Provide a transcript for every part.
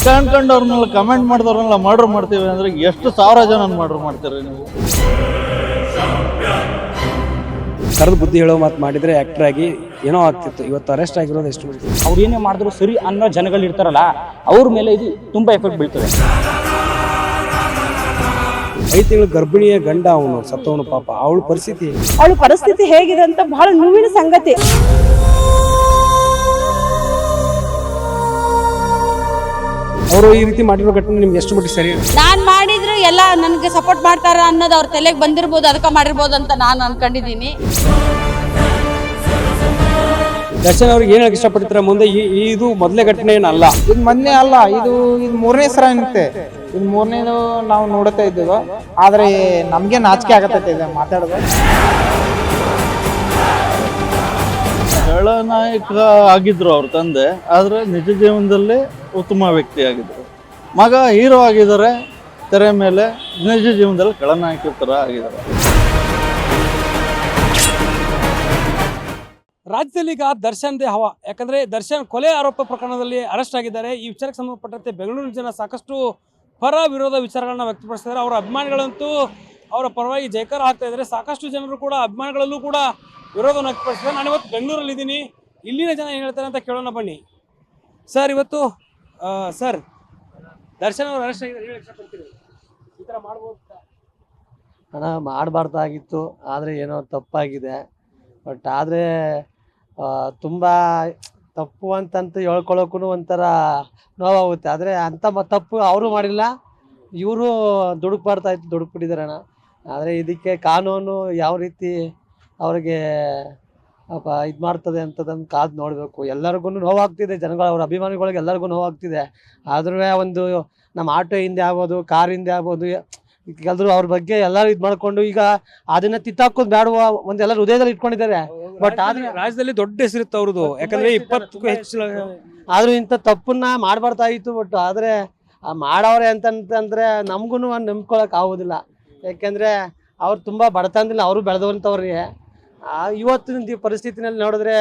ಇಷ್ಟ ಅನ್ಕೊಂಡವ್ರನ್ನೆಲ್ಲ comment ಮಾಡಿದವ್ರನ್ನೆಲ್ಲ murder ಮಾಡ್ತೀವಿ ಅಂದ್ರೆ ಎಷ್ಟು ಸಾವಿರ ಜನ ಮರ್ಡರ್ ಮಾಡ್ತೀರಿ ನೀವು? ಕರೆದು ಬುದ್ಧಿ ಹೇಳೋ ಮಾತು ಮಾಡಿದ್ರೆ ಆಕ್ಟರ್ ಆಗಿ ಏನೋ ಆಗ್ತಿತ್ತು. ಇವತ್ತು ಅರೆಸ್ಟ್ ಆಗಿರೋದು ಎಷ್ಟು? ಅವ್ರು ಏನೇ ಮಾಡಿದ್ರು ಸರಿ ಅನ್ನೋ ಜನಗಳು ಇರ್ತಾರಲ್ಲ ಅವ್ರ ಮೇಲೆ ಇದು ತುಂಬಾ ಎಫೆಕ್ಟ್ ಬೀಳ್ತದೆ. ಐದು ತಿಂಗಳು ಗರ್ಭಿಣಿಯ ಗಂಡ ಅವನು ಸತ್ತವನು ಪಾಪ. ಅವಳ ಪರಿಸ್ಥಿತಿ ಅವಳ ಪರಿಸ್ಥಿತಿ ಹೇಗಿದೆ ಅಂತ ಬಹಳ ನೋವಿನ ಸಂಗತಿ. ಅವರು ಈ ರೀತಿ ಮಾಡಿರೋ ಘಟನೆ ನಿಮ್ಗೆ ಎಷ್ಟು ಮಟ್ಟಿಗೆ ಸರಿ ನಾನು ಮಾಡಿದ್ರು ಎಲ್ಲ ನನಗೆ ಸಪೋರ್ಟ್ ಮಾಡ್ತಾರ ಅನ್ನೋದು ಅವ್ರ ತಲೆಗೆ ಬಂದಿರ್ಬೋದು ಅದಕ್ಕೆ ಮಾಡಿರ್ಬೋದು ಅಂತ ನಾನು ಅನ್ಕೊಂಡಿದ್ದೀನಿ ದರ್ಶನ್ ಅವ್ರಿಗೆ ಏನ್ ಹೇಳಕ್ ಇಷ್ಟಪಡ್ತಾರೆ? ಮುಂದೆ ಈ ಈ- ಇದು ಮೊದಲೇ ಘಟನೆ ಏನಲ್ಲ ಇದು ಮೊನ್ನೆ ಅಲ್ಲ ಇದು ಇದು ಮೂರನೇ ಸರ ಏನಂತೆ ಇದು ಮೂರನೇದು ನಾವು ನೋಡುತ್ತಾ ಇದ್ದೇವೆ. ಆದ್ರೆ ನಮ್ಗೆ ನಾಚಿಕೆ ಆಗತ್ತೈತೆ ಇದೆ ಮಾತಾಡೋದು. ಖಳನಾಯಕ ಆಗಿದ್ರು ಅವ್ರ ತಂದೆ, ಆದರೆ ನಿಜ ಜೀವನದಲ್ಲಿ ಉತ್ತಮ ವ್ಯಕ್ತಿ ಆಗಿದ್ರು. ಮಗ ಹೀರೋ ಆಗಿದ್ದಾರೆ, ತೆರೆ ಮೇಲೆ ನಿಜ ಜೀವನದಲ್ಲಿ ಖಳನಾಯಕ ತರ ಆಗಿದ್ದಾರೆ. ರಾಜ್ಯದಲ್ಲಿ ಈಗ ದರ್ಶನ್ ದೇ ಹವಾ. ಯಾಕಂದ್ರೆ ದರ್ಶನ್ ಕೊಲೆ ಆರೋಪ ಪ್ರಕರಣದಲ್ಲಿ ಅರೆಸ್ಟ್ ಆಗಿದ್ದಾರೆ. ಈ ವಿಚಾರಕ್ಕೆ ಸಂಬಂಧಪಟ್ಟಂತೆ ಬೆಂಗಳೂರಿನ ಜನ ಸಾಕಷ್ಟು ಪರ ವಿರೋಧ ವಿಚಾರಗಳನ್ನ ವ್ಯಕ್ತಪಡಿಸಿದ್ದಾರೆ ಅವರ ಅಭಿಮಾನಿಗಳಂತೂ ಅವರ ಪರವಾಗಿ ಜಯಕಾರ ಹಾಕ್ತಾ ಇದ್ದಾರೆ. ಸಾಕಷ್ಟು ಜನರು ಕೂಡ ಅಭಿಮಾನಿಗಳಲ್ಲೂ ಕೂಡ ವಿರೋಧವನ್ನು ವ್ಯಕ್ತಪಡಿಸಿದ್ದಾರೆ ನಾನು ಇವತ್ತು ಬೆಂಗಳೂರಲ್ಲಿ ಇದ್ದೀನಿ. ಇಲ್ಲಿನ ಜನ ಏನು ಹೇಳ್ತಾರೆ ಅಂತ ಕೇಳೋಣ ಬನ್ನಿ. ಸರ್, ಇವತ್ತು ಸರ್, ದರ್ಶನ್ ಅವರು ಅರೆಸ್ಟ್ ಆಗಿದ್ದಾರೆ. ಅಣ್ಣ, ಮಾಡಬಾರ್ದಾಗಿತ್ತು. ಆದರೆ ಏನೋ ತಪ್ಪಾಗಿದೆ. ಬಟ್ ಆದರೆ ತುಂಬ ತಪ್ಪು ಅಂತಂತ ಹೇಳ್ಕೊಳ್ಳೋಕ್ಕೂ ಒಂಥರ ನೋವಾಗುತ್ತೆ. ಆದರೆ ಅಂಥ ತಪ್ಪು ಅವರು ಮಾಡಿಲ್ಲ. ಇವರು ದುಡುಕ್ಬಾರ್ದಾಯ್ತು ದುಡುಕ್ಬಿಟ್ಟಿದ್ದಾರೆ ಅಣ್ಣ. ಆದರೆ ಇದಕ್ಕೆ ಕಾನೂನು ಯಾವ ರೀತಿ ಅವ್ರಿಗೆ ಇದು ಮಾಡ್ತದೆ ಅಂತದನ್ನು ಕಾದು ನೋಡಬೇಕು. ಎಲ್ಲರಿಗೂ ನೋವಾಗ್ತಿದೆ ಜನಗಳು ಅವ್ರ ಅಭಿಮಾನಿಗಳಿಗೆ ಎಲ್ಲರಿಗೂ ನೋವಾಗ್ತಿದೆ. ಆದ್ರೂ ಒಂದು ನಮ್ಮ ಆಟೋ ಹಿಂದೆ ಆಗ್ಬೋದು ಕಾರ್ ಹಿಂದೆ ಆಗ್ಬೋದು ಎಲ್ಲರೂ ಅವ್ರ ಬಗ್ಗೆ ಎಲ್ಲರೂ ಇದು ಮಾಡ್ಕೊಂಡು ಈಗ ಅದನ್ನ ತಿತ್ತಾಕೋದು ಬೇಡವ ಒಂದು ಎಲ್ಲರೂ ಹೃದಯದಲ್ಲಿ ಇಟ್ಕೊಂಡಿದ್ದಾರೆ. ಬಟ್ ಆದ್ರೆ ರಾಜ್ಯದಲ್ಲಿ ದೊಡ್ಡ ಹೆಸರಿತ್ತು ಅವ್ರದ್ದು. ಯಾಕಂದ್ರೆ ಇಪ್ಪತ್ತಕ್ಕೂ ಹೆಚ್ಚು ಆದ್ರೂ ಇಂಥ ತಪ್ಪನ್ನ ಮಾಡಬಾರ್ದಾಯಿತು ಬಟ್ ಆದರೆ ಮಾಡವ್ರೆ ಅಂತಂತಂದ್ರೆ ನಮಗೂ ನಂಬ್ಕೊಳಕ್ ಆಗೋದಿಲ್ಲ. ಯಾಕೆಂದ್ರೆ ಅವ್ರು ತುಂಬ ಬಡತನದಲ್ಲಿ ಅವರು ಬೆಳೆದವಂಥವ್ರಿಗೆ ಇವತ್ತಿನ ಪರಿಸ್ಥಿತಿನಲ್ಲಿ ನೋಡಿದ್ರೆ,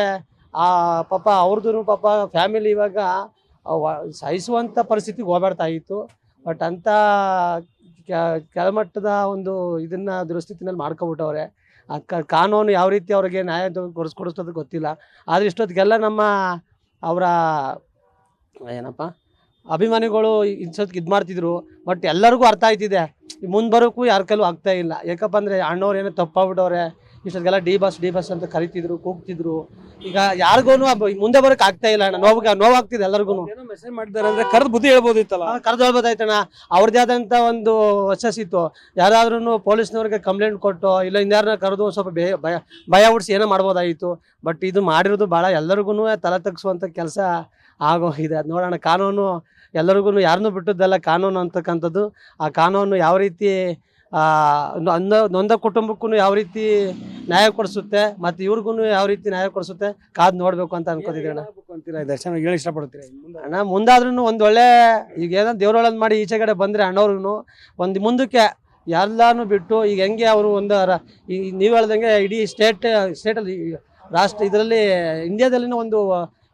ಆ ಪಾಪ ಅವ್ರದ್ದು ಪಾಪ ಫ್ಯಾಮಿಲಿ ಇವಾಗ ಸಹಿಸುವಂಥ ಪರಿಸ್ಥಿತಿಗೆ ಹೋಗ್ಬಾರ್ದಾಗಿತ್ತು ಬಟ್ ಅಂಥ ಕೆಳಮಟ್ಟದ ಒಂದು ಇದನ್ನ ದುರಸ್ಥಿತಿನಲ್ಲಿ ಮಾಡ್ಕೊಬಿಟ್ಟವ್ರೆ. ಕಾನೂನು ಯಾವ ರೀತಿ ಅವ್ರಿಗೆ ನ್ಯಾಯ ಕೊಡಿಸ್ಕೊಡಿಸ್ತದ ಗೊತ್ತಿಲ್ಲ. ಆದರೆ ಇಷ್ಟೊತ್ತಿಗೆಲ್ಲ ನಮ್ಮ ಅವರ, ಏನಪ್ಪ, ಅಭಿಮಾನಿಗಳು ಇನ್ಸೊತ್ತಿಗೆ ಇದು ಮಾಡ್ತಿದ್ರು. ಬಟ್ ಎಲ್ಲರಿಗೂ ಅರ್ಥ ಆಯ್ತಿದೆ. ಮುಂದೆ ಬರೋಕ್ಕೂ ಯಾರ ಕೈಲೂ ಆಗ್ತಾ ಇಲ್ಲ. ಯಾಕಪ್ಪ ಅಂದರೆ ಅಣ್ಣವ್ರು ಏನೋ ತಪ್ಪಾಗ್ಬಿಟ್ಟವ್ರೆ. ಇಷ್ಟೊತ್ತಿಗೆಲ್ಲ ಡಿ ಬಸ್ ಡಿ ಬಸ್ ಅಂತ ಕರಿತಿದ್ರು ಕೂಗ್ತಿದ್ರು. ಈಗ ಯಾರಿಗೂ ಮುಂದೆ ಬರೋಕೆ ಆಗ್ತಾ ಇಲ್ಲ ಅಣ್ಣ. ನೋವು ನೋವಾಗ್ತಿದೆ ಎಲ್ಲರಿಗೂ ಏನೋ ಮೆಸೇಜ್ ಮಾಡಿದಾರೆ ಅಂದ್ರೆ ಕರೆದು ಬುದ್ಧಿ ಹೇಳ್ಬೋದಿತ್ತಲ್ಲ? ಕರೆದು ಹೇಳ್ಬೋದಾಯ್ತಣ್ಣ. ಅವ್ರದ್ದೇ ಆದಂಥ ಒಂದು ಇತ್ತು ಯಾರಾದ್ರೂ ಪೊಲೀಸ್ನವ್ರಿಗೆ ಕಂಪ್ಲೇಂಟ್ ಕೊಟ್ಟು ಇಲ್ಲ ಇನ್ಯಾರನ್ನ ಕರೆದು ಒಂದ್ ಸ್ವಲ್ಪ ಭಯ ಭಯ ಭಯ ಹುಡ್ಸಿ ಏನೋ ಮಾಡ್ಬೋದಾಗಿತ್ತು ಬಟ್ ಇದು ಮಾಡಿರೋದು ಭಾಳ ಎಲ್ಲರಿಗೂ ತಲೆ ತಗ್ಸುವಂಥ ಕೆಲಸ ಆಗೋಗಿದೆ ಅದು ನೋಡೋಣ ಕಾನೂನು ಎಲ್ಲರಿಗೂ ಯಾರನ್ನೂ ಬಿಟ್ಟದ್ದಲ್ಲ ಕಾನೂನು ಅಂತಕ್ಕಂಥದ್ದು. ಆ ಕಾನೂನು ಯಾವ ರೀತಿ ಆ, ನೊಂದ ಕುಟುಂಬಕ್ಕೂ ಯಾವ ರೀತಿ ನ್ಯಾಯ ಕೊಡಿಸುತ್ತೆ ಮತ್ತು ಇವ್ರಿಗೂ ಯಾವ ರೀತಿ ನ್ಯಾಯ ಕೊಡಿಸುತ್ತೆ ಕಾದು ನೋಡಬೇಕು ಅಂತ ಅನ್ಕೋತಿದ್ದೀವಿ ಅಣ್ಣ. ಅಂತೀರಾ ಹೇಳಿ ಇಷ್ಟಪಡ್ತೀರಾ ಅಣ್ಣ ಮುಂದಾದ್ರೂ ಒಂದು ಒಳ್ಳೆ ಈಗ ಏನೋ ದೇವ್ರೊಳದ್ ಮಾಡಿ ಈಚೆ ಕಡೆ ಬಂದರೆ ಅಣ್ಣವ್ರೂ ಒಂದು ಮುಂದಕ್ಕೆ ಎಲ್ಲಾನು ಬಿಟ್ಟು ಈಗ ಹೆಂಗೆ ಅವರು ಒಂದು ನೀವು ಹೇಳ್ದಂಗೆ ಇಡೀ ಸ್ಟೇಟ್ ಸ್ಟೇಟಲ್ಲಿ ರಾಷ್ಟ್ರ ಇದರಲ್ಲಿ ಇಂಡಿಯಾದಲ್ಲಿನ ಒಂದು